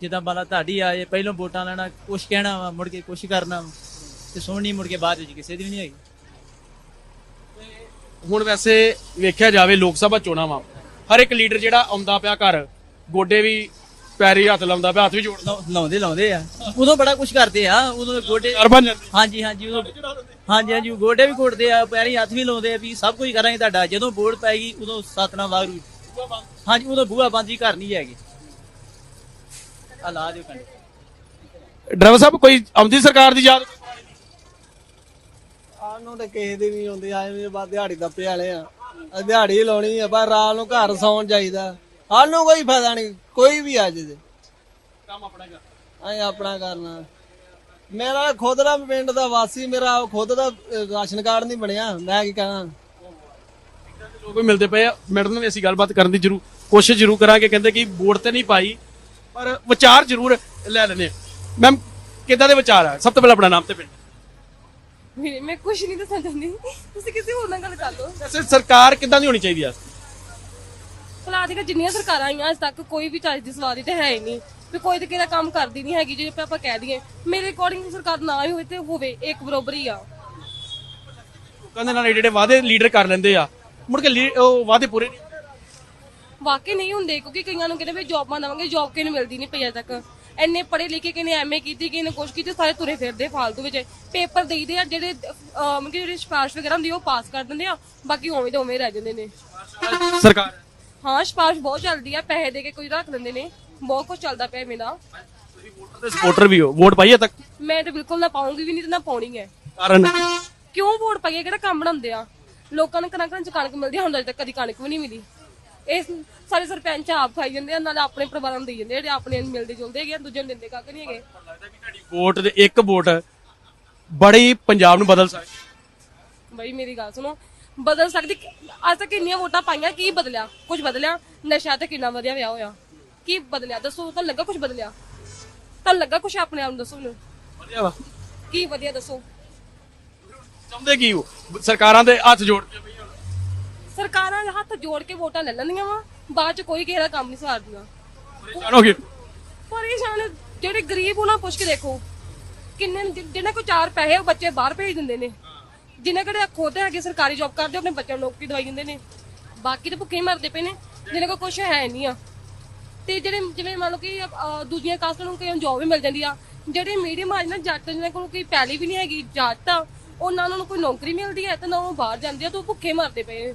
ਜਿੱਦਾਂ ਬਾਲਾ ਤੁਹਾਡੀ ਆ ਜੇ ਪਹਿਲੋਂ ਵੋਟਾਂ ਲੈਣਾ ਕੁਛ ਕਹਿਣਾ ਵਾ ਮੁੜ ਕੇ ਕੁਛ ਕਰਨਾ ਵਾ, ਤੇ ਸੁਣਨੀ ਮੁੜ ਕੇ ਬਾਅਦ ਵਿੱਚ ਕਿਸੇ ਦੀ ਵੀ ਨਹੀਂ ਹੈਗੀ ਹੁਣ ਵੈਸੇ ਵੇਖਿਆ ਜਾਵੇ ਲੋਕ ਸਭਾ ਚੋਣਾਂ ਵਾ ਹਰ ਇੱਕ ਲੀਡਰ ਜਿਹੜਾ ਆਉਂਦਾ ਪਿਆ ਘਰ ਗੋਡੇ ਵੀ ਪੈਰੀ ਹੱਥ ਲਾਉਂਦਾ ਪਿਆ ਹੱਥ ਵੀ ਜੋੜਦਾ ਲਾਉਂਦੇ ਲਾਉਂਦੇ ਆ। ਉਦੋਂ ਬੜਾ ਕੁਛ ਕਰਦੇ ਆ ਉਦੋਂ ਗੋਡੇ ਜਾਂਦੇ। ਹਾਂਜੀ ਹਾਂਜੀ ਉਦੋਂ ਹਾਂਜੀ ਹਾਂਜੀ ਗੋਡੇ ਵੀ ਘੁੱਟਦੇ ਆ ਪੈਰੀ ਹੱਥ ਵੀ ਲਾਉਂਦੇ ਆ ਵੀ ਸਭ ਕੁਝ ਕਰਾਂਗੇ ਤੁਹਾਡਾ। ਜਦੋਂ ਵੋਟ ਪੈਗੀ ਉਦੋਂ ਸਤਨਾਮ ਵਾਗਰੂ ਹਾਂਜੀ ਉਦੋਂ ਬੂਹਾ ਬੰਦ ਹੀ ਘਰ ਨਹੀਂ ਹੈਗੇ। ਆ ਲਾ ਦਿਓ ਕੰਡੇ। ਡਰਾਈਵਰ ਸਾਹਿਬ ਕੋਈ ਆਉਂਦੀ ਸਰਕਾਰ ਦੀ ਯਾਦ? ਸਾਨੂੰ ਤੇ ਕਿਸੇ ਦੀ ਨਹੀਂ ਹੁੰਦੀ ਆਏ ਵੀ ਬਾ ਦਿਹਾੜੀ ਦੱਪੇ ਵਾਲੇ ਆ। ਅਸੀਂ ਦਿਹਾੜੀ ਲਾਉਣੀ ਆ ਪਰ ਰਾਤ ਨੂੰ ਘਰ ਸੌਣ ਜਾਈਦਾ। ਸਾਨੂੰ ਕੋਈ ਫਾਇਦਾ ਨਹੀਂ ਕੋਈ ਵੀ ਆ ਜੇ ਕੰਮ ਆਪਣਾ ਕਰ। ਅਸੀਂ ਆਪਣਾ ਕਰਨਾ। ਮੇਰਾ ਖੁਦ ਦਾ ਪਿੰਡ ਦਾ ਵਾਸੀ ਮੇਰਾ ਖੁਦ ਦਾ ਅਹ, ਰਾਸ਼ਨ ਕਾਰਡ ਨਹੀਂ ਬਣਿਆ। ਮੈਂ ਕੀ ਕਹਾਂ? ਲੋਕ ਵੀ ਮਿਲਦੇ ਪਏ ਆ ਮੈਡਮ ਨਾਲ ਵੀ ਅਸੀਂ ਗੱਲਬਾਤ ਕਰਨ ਦੀ ਜਰੂਰ ਕੋਸ਼ਿਸ਼ ਜਰੂਰ ਕਰਾਂਗੇ। ਕਹਿੰਦੇ ਕਿ ਵੋਟ ਤੇ ਨਹੀਂ ਪਾਈ ਪਰ ਵਿਚਾਰ ਜਰੂਰ ਲੈ ਲੈਣੇ ਮੈਮ ਕਿੱਦਾਂ ਦੇ ਵਿਚਾਰ ਆ? ਸਭ ਤੋਂ ਪਹਿਲਾਂ ਆਪਣਾ ਨਾਮ ਤੇ ਪਿੰਡ। ਮੇਰੇ ਮੈਂ ਕੁਝ ਨਹੀਂ ਦੱਸਣਾ ਚਾਹੁੰਦੀ। ਤੁਸੀਂ ਕਿਸੇ ਹੋਰ ਨਾਲ ਗੱਲ ਕਰ ਲਓ। ਵੈਸੇ ਸਰਕਾਰ ਕਿੱਦਾਂ ਦੀ ਹੋਣੀ ਚਾਹੀਦੀ ਆ? ਭਲਾ ਦੇਖੋ ਜਿੰਨੀਆਂ ਸਰਕਾਰਾਂ ਆਈਆਂ ਅੱਜ ਤੱਕ ਕੋਈ ਵੀ ਚੱਜ ਦੀ ਸਵਾਦ ਤੇ ਹੈ ਹੀ ਨਹੀਂ। ਵੀ ਕੋਈ ਤੇ ਕਿਹਦਾ ਕੰਮ ਕਰਦੀ ਨਹੀਂ ਹੈਗੀ ਜੇ ਆਪਾਂ ਕਹਿ ਦਈਏ। ਮੇਰੇ ਅਕੋਰਡਿੰਗ ਸਰਕਾਰ ਨਾ ਹੀ ਹੋਵੇ ਤੇ ਹੋਵੇ ਇੱਕ ਬਰੋਬਰ ਹੀ ਆ। ਲੋਕਾਂ ਦੇ ਨਾਲ ਜਿਹੜੇ ਵਾਅਦੇ ਲੀਡਰ ਕਰ ਲੈਂਦੇ ਆ। ਮੁੜ ਕੇ ਲੀ- ਉਹ ਵਾਅਦੇ ਪੂਰੇ ਨਹੀਂ ਵਾਕਈ ਨਹੀਂ ਹੁੰਦੇ ਕਿਉਂਕਿ ਕਈਆਂ ਨੂੰ ਕਹਿੰਦੇ ਵੀ ਜੌਬਾਂ ਦੇਵਾਂਗੇ ਜੌਬ ਕਿਹਨੂੰ ਮਿਲਦੀ ਨਹੀਂ ਪਈ ਅਜੇ ਤੱਕ। ਇੰਨੇ ਪੜ੍ਹੇ ਲਿਖੇ ਕਿਨੇ ਐਮਏ ਕੀਤੀ ਕਿਨੇ ਕੁਛ ਕੀਤੀ ਸਾਰੇ ਤੁਰੇ ਫਿਰਦੇ ਫਾਲਤੂ ਵਿੱਚ। ਪੇਪਰ ਦੇਈਦੇ ਆ ਜਿਹੜੇ ਅਹ, ਮਤਲਬ ਕਿ ਜਿਹੜੇ ਸਿਫਾਰਿਸ਼ ਵਗੈਰਾ ਹੁੰਦੀ ਆ, ਉਹ ਪਾਸ ਕਰ ਦਿੰਦੇ ਆ। ਬਾਕੀ ਉਵੇਂ ਦੇ ਉਵੇਂ ਰਹਿ ਜਾਂਦੇ ਨੇ। ਸਰਕਾਰ ਹਾਂ। ਸਿਫਾਰਿਸ਼ ਬਹੁਤ ਚੱਲਦੀ ਆ ਪੈਸੇ ਦੇ ਕੇ ਕੋਈ ਰੱਖ ਲੈਂਦੇ ਨੇ। ਬਹੁਤ ਕੁਝ ਚੱਲਦਾ ਪਿਆ ਮੇਰਾ ਤੇ ਸਪੋਰਟਰ ਵੀ ਹੋ। ਵੋਟ ਪਾਈ ਹੈ ਤੱਕ? ਮੈਂ ਤੇ ਬਿਲਕੁਲ ਨਾ ਪਾਉਂਗੀ ਵੀ ਨਹੀਂ ਤੇ ਨਾ ਪਾਉਣੀ ਹੈ। ਕਾਰਨ? ਕਿਉਂ ਵੋਟ ਪਾਈਏ ਕਿਹੜਾ ਕੰਮ ਬਣਾਉਂਦੇ ਆ? ਲੋਕਾਂ ਨੂੰ ਕਣਕ ਚ ਕਣਕ ਮਿਲਦੀ ਆ, ਹੁਣ ਤੱਕ ਕਦੀ ਕਣਕ ਵੀ ਨਹੀਂ ਮਿਲੀ। ਇਹ ਸਾਰੇ ਸਰਪੰਚ ਆਪ ਖਾਈ ਜਾਂਦੇ ਆ ਨਾਲੇ ਆਪਣੇ ਪਰਿਵਾਰਾਂ ਨੂੰ ਦੇਈ ਜਾਂਦੇ ਆ ਜਿਹੜੇ ਆਪਣੇ ਨੂੰ ਮਿਲਦੇ ਜੁਲਦੇ ਹੈਗੇ ਆ, ਦੂਜੇ ਨੂੰ ਦਿੰਦੇ ਕੱਖ ਨਹੀਂ ਹੈਗੇ। ਵੋਟ ਦੇ ਇੱਕ ਵੋਟ ਬੜੀ ਪੰਜਾਬ ਨੂੰ ਬਦਲ ਸਕਦੀ। ਬਈ ਮੇਰੀ ਗੱਲ ਸੁਣੋ ਬਦਲ ਸਕਦੀ। ਅੱਜ ਤੱਕ ਇੰਨੀਆਂ ਵੋਟਾਂ ਪਾਈਆਂ ਕੀ ਬਦਲਿਆ? ਕੁਝ ਬਦਲਿਆ? ਨਸ਼ਾ ਤੇ ਕਿੰਨਾ ਵਧੀਆ ਵਿਆਹ ਹੋਇਆ। ਕੀ ਬਦਲਿਆ? ਦੱਸੋ ਤਾਂ ਲੱਗਾ ਕੁਝ ਬਦਲਿਆ? ਤਾਂ ਲੱਗਾ ਕੁਝ ਆਪਣੇ ਆਪ ਨੂੰ ਦੱਸੋ ਮੈਨੂੰ। ਵਧੀਆ ਵਾ। ਕੀ ਵਧੀਆ ਦੱਸੋ? ਚਾਹੁੰਦੇ ਕੀ ਹੋ? ਸਰਕਾਰਾਂ ਦੇ ਹੱਥ ਜੋੜ ਕੇ ਬਈ ਹੁਣ। ਸਰਕਾਰਾਂ ਦੇ ਹੱਥ ਜੋੜ ਕੇ ਵੋਟਾਂ ਲੈ ਲੈਂਦੀਆਂ ਵਾ ਬਾਅਦ ਚ ਕੋਈ ਕਿਸੇ ਦਾ ਕੰਮ ਨਹੀਂ ਸਾਰਦੀਆਂ ਪਰੇਸ਼ਾਨ ਹੋ ਗਏ। ਪਰੇਸ਼ਾਨ ਜਿਹੜੇ ਗਰੀਬ ਉਹਨਾਂ ਪੁੱਛ ਕੇ ਦੇਖੋ ਕਿੰਨੇ ਜਿ- ਜਿਹਨਾਂ ਕੋਲ ਚਾਰ ਪੈਸੇ ਉਹ ਬੱਚੇ ਬਾਹਰ ਭੇਜ ਦਿੰਦੇ ਨੇ। ਜਿਨ੍ਹਾਂ ਕਿਹੜੇ ਖੁਦ ਹੈਗੇ ਸਰਕਾਰੀ ਜੌਬ ਕਰਦੇ ਆਪਣੇ ਬੱਚਿਆਂ ਨੂੰ ਨੌਕਰੀ ਦਵਾਈ ਦਿੰਦੇ ਨੇ। ਬਾਕੀ ਤਾਂ ਭੁੱਖੇ ਹੀ ਮਰਦੇ ਪਏ ਨੇ ਜਿਹਨਾਂ ਕੋਲ ਕੁਝ ਹੈ ਨਹੀਂ ਆ। ਤੇ ਜਿਹੜੇ ਜਿਵੇਂ ਮੰਨ ਲਓ ਕਿ ਅਹ, ਦੂਜੀਆਂ ਕਾਸਟਾਂ ਨੂੰ ਕਈ ਜੌਬ ਵੀ ਮਿਲ ਜਾਂਦੀ ਆ। ਜਿਹੜੇ ਮੀਡੀਅਮ ਆ ਨਾ ਜੱਟ ਜਿਹਨਾਂ ਕੋਲ ਕੋਈ ਪੈਲੀ ਵੀ ਨਹੀਂ ਹੈਗੀ ਜੱਟ ਆ ਉਹਨਾਂ ਨੂੰ ਕੋਈ ਨੌਕਰੀ ਮਿਲਦੀ ਹੈ ਤੇ ਨਾ ਉਹ ਬਾਹਰ ਜਾਂਦੇ ਆ ਤੇ ਉਹ ਭੁੱਖੇ ਮਰਦੇ ਪਏ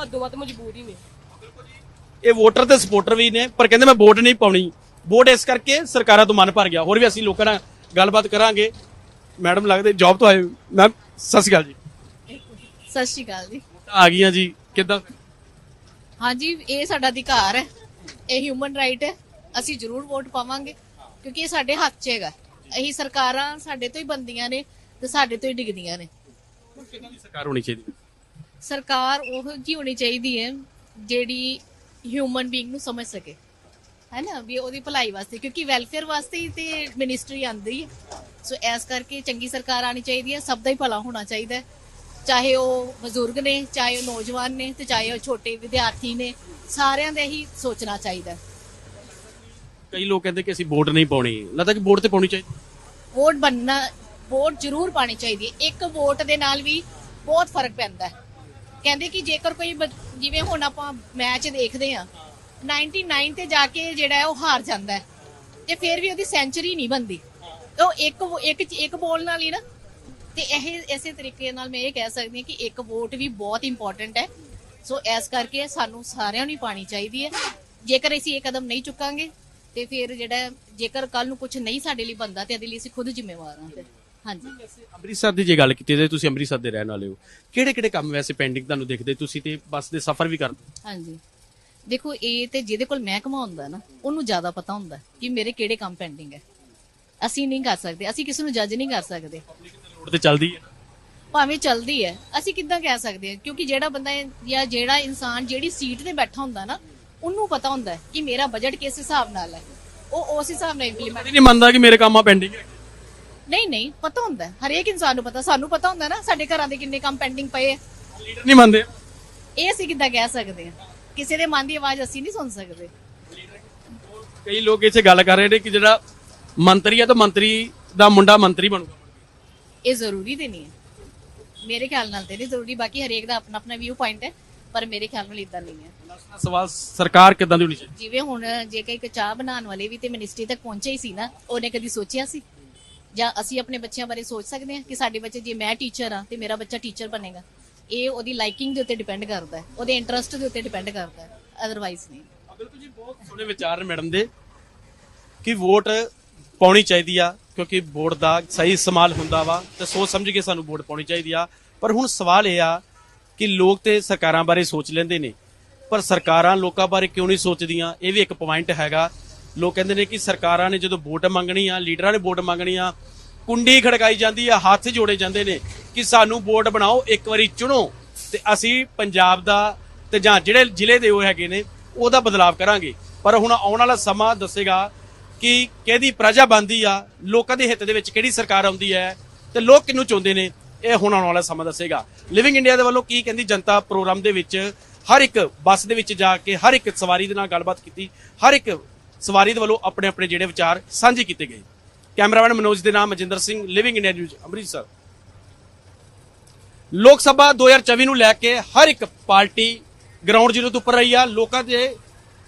ਹੱਦੋਂ ਵੱਧ ਮਜਬੂਰੀ ਨੇ। ਇਹ ਵੋਟਰ ਤੇ ਸਪੋਰਟਰ ਵੀ ਨੇ ਪਰ ਕਹਿੰਦੇ ਮੈਂ ਵੋਟ ਨਹੀਂ ਪਾਉਣੀ। ਵੋਟ ਇਸ ਕਰਕੇ ਸਰਕਾਰਾਂ ਤੋਂ ਮਨ ਭਰ ਗਿਆ। ਹੋਰ ਵੀ ਅਸੀਂ ਲੋਕਾਂ ਨਾਲ ਗੱਲਬਾਤ ਕਰਾਂਗੇ। ਮੈਡਮ ਲੱਗਦੇ ਜੌਬ ਤੋਂ ਆਏ ਮੈਮ ਸਤਿ ਸ਼੍ਰੀ ਅਕਾਲ ਜੀ। ਸਤਿ ਸ਼੍ਰੀ ਅਕਾਲ ਜੀ। ਆ ਗਈਆਂ ਜੀ। ਕਿੱਦਾਂ? ਹਾਂਜੀ ਇਹ ਸਾਡਾ ਅਧਿਕਾਰ ਹੈ। ਇਹ ਹਿਊਮਨ ਰਾਈਟ ਹੈ ਅਸੀਂ ਜ਼ਰੂਰ ਵੋਟ ਪਾਵਾਂਗੇ ਕਿਉਂਕਿ ਇਹ ਸਾਡੇ ਹੱਥ 'ਚ ਹੈਗਾ। ਇਹੀ ਸਰਕਾਰਾਂ ਸਾਡੇ ਤੋਂ ਹੀ ਬੰਦੀਆਂ ਨੇ ਤੇ ਸਾਡੇ ਤੋਂ ਹੀ ਡਿੱਗਦੀਆਂ ਨੇ। ਸਰਕਾਰ ਹੋਣੀ ਚਾਹੀਦੀ? ਸਰਕਾਰ ਉਹ ਜੀ ਹੋਣੀ ਚਾਹੀਦੀ ਹੈ ਜਿਹੜੀ ਹਿਊਮਨ ਬੀਇੰਗ ਨੂੰ ਸਮਝ ਸਕੇ। ਹੈ ਨਾ ਵੀ ਉਹਦੀ ਭਲਾਈ ਵਾਸਤੇ ਕਿਉਂਕਿ ਵੈਲਫੇਅਰ ਵਾਸਤੇ ਹੀ ਤੇ ਮਿਨਿਸਟਰੀ ਆਂਦੀ ਹੈ। ਸੋ ਐਸ ਕਰਕੇ ਚੰਗੀ ਸਰਕਾਰ ਆਣੀ ਚਾਹੀਦੀ ਹੈ ਸਭ ਦਾ ਹੀ ਭਲਾ ਹੋਣਾ ਚਾਹੀਦਾ ਹੈ। ਚਾਹੇ ਉਹ ਬਜ਼ੁਰਗ ਨੇ ਚਾਹੇ ਉਹ ਨੌਜਵਾਨ ਨੇ ਤੇ ਚਾਹੇ ਉਹ ਛੋਟੇ ਵਿਦਿਆਰਥੀ ਨੇ ਸਾਰਿਆਂ ਦਾ ਹੀ ਸੋਚਣਾ ਚਾਹੀਦਾ ਹੈ। ਕਈ ਲੋਕ ਕਹਿੰਦੇ ਕਿ ਅਸੀਂ ਵੋਟ ਨਹੀਂ ਪਾਉਣੀ। ਲੱਗਦਾ ਕਿ ਵੋਟ ਤੇ ਪਾਉਣੀ ਚਾਹੀਦੀ। ਵੋਟ ਬੰਨਣਾ ਵੋਟ ਜ਼ਰੂਰ ਪਾਣੀ ਚਾਹੀਦੀ ਹੈ। ਇੱਕ ਵੋਟ ਦੇ ਨਾਲ ਵੀ ਬਹੁਤ ਫ਼ਰਕ ਪੈਂਦਾ ਹੈ। ਕਹਿੰਦੇ ਕਿ ਜੇਕਰ ਕੋਈ ਬ- ਜਿਵੇਂ ਹੁਣ ਆਪਾਂ ਮੈਚ ਦੇਖਦੇ ਆ 99 ਤੇ ਜਾ ਕੇ ਜਿਹੜਾ ਹੈ ਉਹ ਹਾਰ ਜਾਂਦਾ ਹੈ ਤੇ ਫਿਰ ਵੀ ਉਹਦੀ ਸੈਂਚਰੀ ਨਹੀਂ ਬੰਦੀ ਉਹ ਇੱਕ ਇੱਕ ਇੱਕ ਬੋਲ ਨਾਲ ਹੀ ਨਾ ਤੇ ਇਹ ਇਸੇ ਤਰੀਕੇ ਨਾਲ ਮੈਂ ਇਹ ਕਹਿ ਸਕਦੀ ਹਾਂ ਕਿ ਇੱਕ ਵੋਟ ਵੀ ਬਹੁਤ ਇੰਪੋਰਟੈਂਟ ਹੈ। ਸੋ ਇਸ ਕਰਕੇ ਸਾਨੂੰ ਸਾਰਿਆਂ ਨੂੰ ਪਾਣੀ ਚਾਹੀਦੀ ਹੈ। ਜੇਕਰ ਅਸੀਂ ਇਹ ਕਦਮ ਨਹੀਂ ਚੁੱਕਾਂਗੇ ਤੇ ਫਿਰ ਜਿਹੜਾ ਜੇਕਰ ਕੱਲ ਨੂੰ ਕੁਝ ਨਹੀਂ ਸਾਡੇ ਲਈ ਬੰਦਾ ਤੇ ਇਹਦੇ ਲਈ ਅਸੀਂ ਖੁਦ ਜ਼ਿੰਮੇਵਾਰ ਹਾਂ ਹਾਂਜੀ। ਅੰਮ੍ਰਿਤਸਰ ਦੀ ਜੇ ਗੱਲ ਕੀਤੀ ਤੇ ਤੁਸੀਂ ਅੰਮ੍ਰਿਤਸਰ ਦੇ ਰਹਿਣ ਵਾਲੇ ਹੋ। ਕਿਹੜੇ ਕਿਹੜੇ ਕੰਮ ਵੈਸੇ ਪੈਂਡਿੰਗ ਤੁਹਾਨੂੰ ਦਿਖਦੇ ਤੁਸੀਂ ਤੇ ਬੱਸ ਦੇ ਸਫ਼ਰ ਵੀ ਕਰਦੇ? ਹਾਂਜੀ। ਦੇਖੋ ਇਹ ਤੇ ਜਿਹਦੇ ਕੋਲ ਮਹਿਕਮਾ ਹੁੰਦਾ ਨਾ ਉਹਨੂੰ ਜ਼ਿਆਦਾ ਪਤਾ ਹੁੰਦਾ ਕਿ ਮੇਰੇ ਕਿਹੜੇ ਕੰਮ ਪੈਂਡਿੰਗ ਹੈ। ਅਸੀਂ ਨਹੀਂ ਕਰ ਸਕਦੇ ਅਸੀਂ ਕਿਸੇ ਨੂੰ ਜੱਜ ਨਹੀਂ ਕਰ ਸਕਦੇ। ਰੋਡ ਤੇ ਚੱਲਦੀ ਹੈ। ਭਾਵੇਂ ਚੱਲਦੀ ਹੈ। ਅਸੀਂ ਕਿੱਦਾਂ ਕਹਿ ਸਕਦੇ ਹਾਂ? ਕਿਉਂਕਿ ਜਿਹੜਾ ਬੰਦਾ ਹੈ ਜਾਂ ਜਿਹੜਾ ਇਨਸਾਨ ਜਿਹੜੀ ਸੀਟ ਤੇ ਬੈਠਾ ਹੁੰਦਾ ਨਾ ਉਹਨੂੰ ਪਤਾ ਹੁੰਦਾ ਹੈ ਕਿ ਮੇਰਾ ਬਜਟ ਕਿਸ ਹਿਸਾਬ ਨਾਲ ਹੈ। ਉਹ ਉਸ ਹਿਸਾਬ ਨਾਲ ਇੰਪਲੀਮੈਂਟ ਨਹੀਂ ਮੰਨਦਾ ਕਿ ਮੇਰੇ ਕੰਮਾਂ ਪੈਂਡਿੰਗ ਹੈ। ਨਹੀਂ ਨਹੀਂ ਪਤਾ ਹੁੰਦਾ। ਹਰੇਕ ਇਨਸਾਨ ਨੂੰ ਪਤਾ। ਸਾਨੂੰ ਪਤਾ ਹੁੰਦਾ ਨਾ ਸਾਡੇ ਘਰਾਂ ਦੇ ਕਿੰਨੇ ਕੰਮ ਪੈਂਡਿੰਗ ਪਏ ਆ। ਲੀਡਰ ਨਹੀਂ ਮੰਨਦੇ। ਇਹ ਅਸੀਂ ਕਿੱਦਾਂ ਕਹਿ ਸਕਦੇ ਹਾਂ? ਕਿਸੇ ਦੇ ਮਨ ਦੀ ਆਵਾਜ਼ ਅਸੀਂ ਨਹੀਂ ਸੁਣ ਸਕਦੇ। ਕਈ ਲੋਕ ਇੱਥੇ ਗੱਲ ਕਰ ਰਹੇ ਨੇ ਕਿ ਜਿਹੜਾ ਮੰਤਰੀ ਹੈ ਤਾਂ ਮੰਤਰੀ ਦਾ ਮੁੰਡਾ ਮੰਤਰੀ ਬਣੂਗਾ। ਇਹ ਜ਼ਰੂਰੀ ਤੇ ਨਹੀਂ ਹੈ। ਮੇਰੇ ਖਿਆਲ ਨਾਲ ਤੇ ਨਹੀਂ ਜ਼ਰੂਰੀ ਬਾਕੀ ਹਰੇਕ ਦਾ ਆਪਣਾ ਆਪਣਾ ਵਿਊ ਪੁਆਇੰਟ ਹੈ ਪਰ ਮੇਰੇ ਖਿਆਲ ਨਾਲ ਇਦਾਂ ਨਹੀਂ ਹੈ। ਸਵਾਲ ਸਰਕਾਰ ਕਿੱਦਾਂ ਦੀ ਹੋਣੀ ਚਾਹੀਦੀ? ਜਿਵੇਂ ਹੁਣ ਜੇ ਕਿ ਇੱਕ ਚਾਹ ਬਣਾਉਣ ਵਾਲੇ ਵੀ ਤੇ ਮਿਨਿਸਟਰੀ ਤੱਕ ਪਹੁੰਚੇ ਹੀ ਸੀ ਨਾ ਉਹਨੇ ਕਦੀ ਸੋਚਿਆ ਸੀ? ਜਾਂ ਅਸੀਂ ਆਪਣੇ ਬੱਚਿਆਂ ਬਾਰੇ ਸੋਚ ਸਕਦੇ ਹਾਂ ਕਿ ਸਾਡੇ ਬੱਚੇ ਜੇ ਮੈਂ ਟੀਚਰ ਹਾਂ ਤੇ ਮੇਰਾ ਬੱਚਾ ਟੀਚਰ ਬਣੇਗਾ? ਇਹ ਉਹਦੀ ਲਾਈਕਿੰਗ ਦੇ ਉੱਤੇ ਡਿਪੈਂਡ ਕਰਦਾ ਹੈ ਉਹਦੇ ਇੰਟਰਸਟ ਦੇ ਉੱਤੇ ਡਿਪੈਂਡ ਕਰਦਾ ਹੈ ਅਦਰਵਾਈਜ਼ ਨਹੀਂ। ਬਿਲਕੁਲ ਜੀ ਬਹੁਤ ਸੋਹਣੇ ਵਿਚਾਰ ਨੇ ਮੈਡਮ ਦੇ ਕਿ ਵੋਟ ਪਾਉਣੀ ਚਾਹੀਦੀ ਆ, ਕਿਉਂਕਿ ਵੋਟ ਦਾ ਸਹੀ ਇਸਤੇਮਾਲ ਹੁੰਦਾ ਵਾ ਤੇ ਸੋਚ ਸਮਝ ਕੇ ਸਾਨੂੰ ਵੋਟ ਪਾਉਣੀ ਚਾਹੀਦੀ ਆ। ਪਰ ਹੁਣ ਸਵਾਲ ਇਹ ਆ ਕਿ ਲੋਕ ਤੇ ਸਰਕਾਰਾਂ ਬਾਰੇ ਸੋਚ ਲੈਂਦੇ ਨੇ, ਪਰ ਸਰਕਾਰਾਂ ਲੋਕਾਂ ਬਾਰੇ ਕਿਉਂ ਨਹੀਂ ਸੋਚਦੀਆਂ? ਇਹ ਵੀ ਇੱਕ ਪੁਆਇੰਟ ਹੈਗਾ। ਲੋਕ ਕਹਿੰਦੇ ਨੇ ਕਿ ਸਰਕਾਰਾਂ ਨੇ ਜਦੋਂ ਵੋਟ ਮੰਗਣੀ ਆ, ਲੀਡਰਾਂ ਨੇ ਵੋਟ ਮੰਗਣੀ ਆ, ਕੁੰਡੀ ਖੜਕਾਈ ਜਾਂਦੀ ਆ, ਹੱਥ ਜੋੜੇ ਜਾਂਦੇ ਨੇ ਕਿ ਸਾਨੂੰ ਵੋਟ ਬਣਾਓ, ਇੱਕ ਵਾਰੀ ਚੁਣੋ ਤੇ ਅਸੀਂ ਪੰਜਾਬ ਦਾ ਤੇ ਜਾਂ ਜਿਹੜੇ ਜ਼ਿਲ੍ਹੇ ਦੇ ਉਹ ਹੈਗੇ ਨੇ, ਉਹਦਾ ਬਦਲਾਵ ਕਰਾਂਗੇ। ਪਰ ਹੁਣ ਆਉਣ ਵਾਲਾ ਸਮਾਂ ਦੱਸੇਗਾ ਕਿ ਕਿਹਦੀ ਪ੍ਰਜਾ ਬੰਦੀ ਆ, ਲੋਕਾਂ ਦੇ ਹਿੱਤ ਦੇ ਵਿੱਚ ਕਿਹੜੀ ਸਰਕਾਰ ਆਉਂਦੀ ਹੈ ਤੇ ਲੋਕ ਕਿਹਨੂੰ ਚਾਹੁੰਦੇ ਨੇ, ਇਹ ਹੁਣ ਆਉਣ ਵਾਲਾ ਸਮਾਂ ਦੱਸੇਗਾ। ਲਿਵਿੰਗ ਇੰਡੀਆ ਦੇ ਵੱਲੋਂ ਕੀ ਕਹਿੰਦੀ ਜਨਤਾ ਪ੍ਰੋਗਰਾਮ ਦੇ ਵਿੱਚ ਹਰ ਇੱਕ ਬੱਸ ਦੇ ਵਿੱਚ ਜਾ ਕੇ ਹਰ ਇੱਕ ਸਵਾਰੀ ਦੇ ਨਾਲ ਗੱਲਬਾਤ ਕੀਤੀ, ਹਰ ਇੱਕ ਸਵਾਰੀ ਦੇ ਵੱਲੋਂ ਆਪਣੇ ਆਪਣੇ ਜਿਹੜੇ ਵਿਚਾਰ ਸਾਂਝੇ ਕੀਤੇ ਗਏ। ਕੈਮਰਾਮੈਨ ਮਨੋਜ ਦੇ ਨਾਮ Majinder Singh living India news Amritsar. Lok Sabha 2024 ਨੂੰ ਲੈ ਕੇ ਹਰ ਇੱਕ ਪਾਰਟੀ ਗਰਾਊਂਡ ਜ਼ੀਰੋ ਤੋਂ ਉੱਪਰ ਰਹੀ ਆ, ਲੋਕਾਂ ਦੇ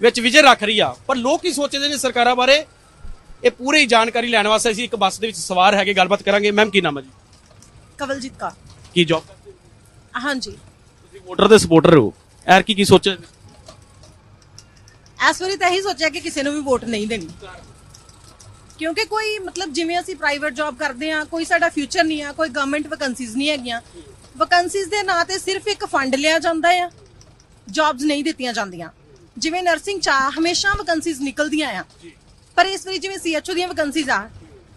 ਵਿੱਚ ਵਿਜੇ ਰੱਖ ਰਹੀ ਆ। ਪਰ ਲੋਕ ਕੀ ਸੋਚਦੇ ਨੇ ਸਰਕਾਰਾਂ ਬਾਰੇ? ਇਹ ਪੂਰੀ ਜਾਣਕਾਰੀ ਲੈਣ ਵਾਸਤੇ ਅਸੀਂ ਇੱਕ ਬੱਸ ਦੇ ਵਿੱਚ ਸਵਾਰ ਹੈਗੇ ਗੱਲਬਾਤ ਕਰਾਂਗੇ। ਮੈਮ ਕੀ ਨਾਮ ਹੈ ਜੀ? ਕਵਲਜੀਤ ਕੌਰ। ਕੀ ਜੌਬ ਹਾਂਜੀ। ਤੁਸੀਂ ਵੋਟਰ ਦੇ ਸਪੋਰਟਰ ਹੋ। ਐਰ ਕੀ ਕੀ ਸੋਚਦੇ ਇਸ ਵਾਰੀ ਤਾਂ ਇਹੀ ਸੋਚਿਆ ਕਿ ਕਿਸੇ ਨੂੰ ਵੀ ਵੋਟ ਨਹੀਂ ਦੇਣੀ। ਕਿਉਂਕਿ ਕੋਈ ਮਤਲਬ ਜਿਵੇਂ ਅਸੀਂ ਪ੍ਰਾਈਵੇਟ ਜੌਬ ਕਰਦੇ ਆ ਕੋਈ ਸਾਡਾ ਫਿਊਚਰ ਨਹੀਂ ਆ ਕੋਈ ਗਵਰਨਮੈਂਟ ਵੈਕੈਂਸੀਜ਼ ਨਹੀਂ ਹੈਗੀਆਂ। ਵੈਕੈਂਸੀਜ਼ ਦੇ ਨਾਂ ਤੇ ਸਿਰਫ ਇੱਕ ਫੰਡ ਲਿਆ ਜਾਂਦਾ ਆ। ਜੌਬਸ ਨਹੀਂ ਦਿੱਤੀਆਂ ਜਾਂਦੀਆਂ। ਜਿਵੇਂ ਨਰਸਿੰਗ ਚ ਆ ਹਮੇਸ਼ਾ ਵੈਕੈਂਸੀਜ਼ ਨਿਕਲਦੀਆਂ ਆ। ਪਰ ਇਸ ਵਾਰੀ ਜਿਵੇਂ ਸੀਐਚਓ ਦੀਆਂ ਵੈਕੈਂਸੀਜ਼ ਆ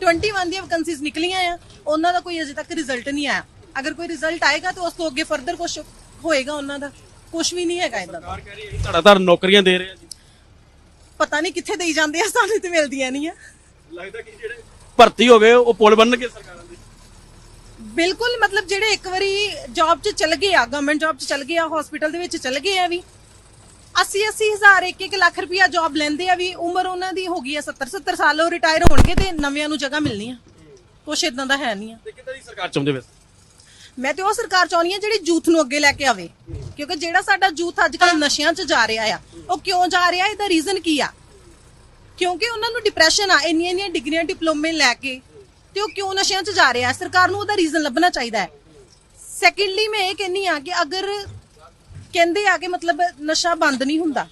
21 ਦੀਆਂ ਵੈਕੈਂਸੀਜ਼ ਨਿਕਲੀਆਂ ਆ ਉਹਨਾਂ ਦਾ ਕੋਈ ਅਜੇ ਤੱਕ ਰਿਜ਼ਲਟ ਨਹੀਂ ਆਇਆ। ਅਗਰ ਕੋਈ ਰਿਜ਼ਲਟ ਆਏਗਾ ਤਾਂ ਉਸ ਤੋਂ ਅੱਗੇ ਫਰਦਰ ਕੁਝ ਹੋਏਗਾ ਉਹਨਾਂ ਦਾ। ਕੁਝ ਵੀ ਨਹੀਂ ਹੈਗਾ ਇਦਾਂ ਧੜਾ ਧੜ ਨੌਕਰੀਆਂ ਦੇ ਰਹੇ ਆ ਜੀ। ਪਤਾ ਨਹੀਂ ਕਿੱਥੇ ਦੇਈ ਜਾਂਦੇ ਆ ਸਾਨੂੰ ਤੇ ਮਿਲਦੀਆਂ ਨਹੀਂ ਆ। ਲੱਗਦਾ ਕਿ ਜਿਹੜੇ ਭਰਤੀ ਹੋ ਗਏ ਉਹ ਪੁਲ ਬਣਨਗੇ ਸਰਕਾਰਾਂ ਦੇ। ਬਿਲਕੁਲ ਮਤਲਬ ਜਿਹੜੇ ਇੱਕ ਵਾਰੀ ਜੌਬ 'ਚ ਚਲ ਗਏ ਆ ਗਵਰਨਮੈਂਟ ਜੌਬ 'ਚ ਚਲ ਗਏ ਆ ਹਸਪੀਟਲ ਦੇ ਵਿੱਚ ਚਲ ਗਏ ਆ ਵੀ 80 80 ਹਜ਼ਾਰ ਇੱਕ ਇੱਕ ਲੱਖ ਰੁਪਇਆ ਜੌਬ ਲੈਂਦੇ ਆ ਵੀ ਉਮਰ ਉਹਨਾਂ ਦੀ ਹੋ ਗਈ ਆ 70 70 ਸਾਲ ਉਹ ਰਿਟਾਇਰ ਹੋਣਗੇ ਤੇ ਨਵਿਆਂ ਨੂੰ ਜਗ੍ਹਾ ਮਿਲਣੀ ਆ। ਕੁਛ ਇਦਾਂ ਦਾ ਹੈ ਨਹੀਂ ਆ। ਤੇ ਕਿੱਦਾਂ ਦੀ ਸਰਕਾਰ ਚਾਹੁੰਦੇ ਵੈਸੇ? ਮੈਂ ਤੇ ਉਹ ਸਰਕਾਰ ਚਾਹੁੰਦੀ ਆ ਜਿਹੜੀ ਯੂਥ ਨੂੰ ਅੱਗੇ ਲੈ ਕੇ ਆਵੇ। ਕਿਉਂਕਿ ਜਿਹੜਾ ਸਾਡਾ ਯੂਥ ਅੱਜ ਕੱਲ ਨਸ਼ਿਆਂ 'ਚ ਜਾ ਰਿਹਾ ਆ ਉਹ ਕਿਉਂ ਜਾ ਰਿਹਾ? ਇਹਦਾ ਰੀਜ਼ਨ ਕੀ ਆ? ਕਿਉਂਕਿ ਉਹਨਾਂ ਨੂੰ ਡਿਪਰੈਸ਼ਨ ਆ ਇੰਨੀਆਂ ਇੰਨੀਆਂ ਡਿਗਰੀਆਂ ਡਿਪਲੋਮੇ ਲੈ ਕੇ ਤੇ ਉਹ ਕਿਉਂ ਨਸ਼ਿਆਂ 'ਚ ਜਾ ਰਿਹਾ? ਸਰਕਾਰ ਨੂੰ ਉਹਦਾ ਰੀਜ਼ਨ ਲੱਭਣਾ ਚਾਹੀਦਾ ਹੈ। ਸੈਕੰਡਲੀ ਮੈਂ ਇਹ ਕਹਿੰਨੀ ਆ ਕਿ ਅਗਰ ਕਹਿੰਦੇ ਆ ਕਿ ਮਤਲਬ ਨਸ਼ਾ ਬੰਦ ਨਹੀਂ ਹੁੰਦਾ।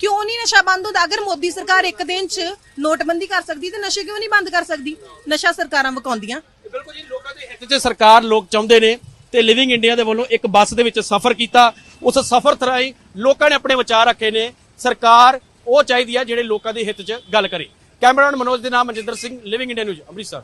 ਕਿਉਂ ਨਹੀਂ ਨਸ਼ਾ ਬੰਦ ਹੁੰਦਾ? ਅਗਰ ਮੋਦੀ ਸਰਕਾਰ ਇੱਕ ਦਿਨ 'ਚ ਨੋਟਬੰਦੀ ਕਰ ਸਕਦੀ ਤੇ ਨਸ਼ੇ ਕਿਉਂ ਨਹੀਂ ਬੰਦ ਕਰ ਸਕਦੀ? ਨਸ਼ਾ ਸਰਕਾਰਾਂ ਵਕਾਉਂਦੀਆਂ। ਬਿਲਕੁਲ ਜੀ, ਲੋਕਾਂ ਦੇ ਹਿੱਤ 'ਚ ਸਰਕਾਰ ਲੋਕ ਚਾਹੁੰਦੇ ਨੇ ਤੇ ਲਿਵਿੰਗ ਇੰਡੀਆ ਦੇ ਵੱਲੋਂ ਇੱਕ ਬੱਸ ਦੇ ਵਿੱਚ ਸਫ਼ਰ ਕੀਤਾ। ਉਸ ਸਫ਼ਰ ਥਰਾਈ ਲੋਕਾਂ ਨੇ ਆਪਣੇ ਵਿਚਾਰ ਰੱਖੇ ਨੇ। ਸਰਕਾਰ ਉਹ ਚਾਹੀਦੀ ਹੈ ਜਿਹੜੇ ਲੋਕਾਂ ਦੇ ਹਿੱਤ 'ਚ ਗੱਲ ਕਰੇ। ਕੈਮਰਾਮੈਨ ਮਨੋਜ ਦੇ ਨਾਮ Manjinder Singh living India news Amritsar.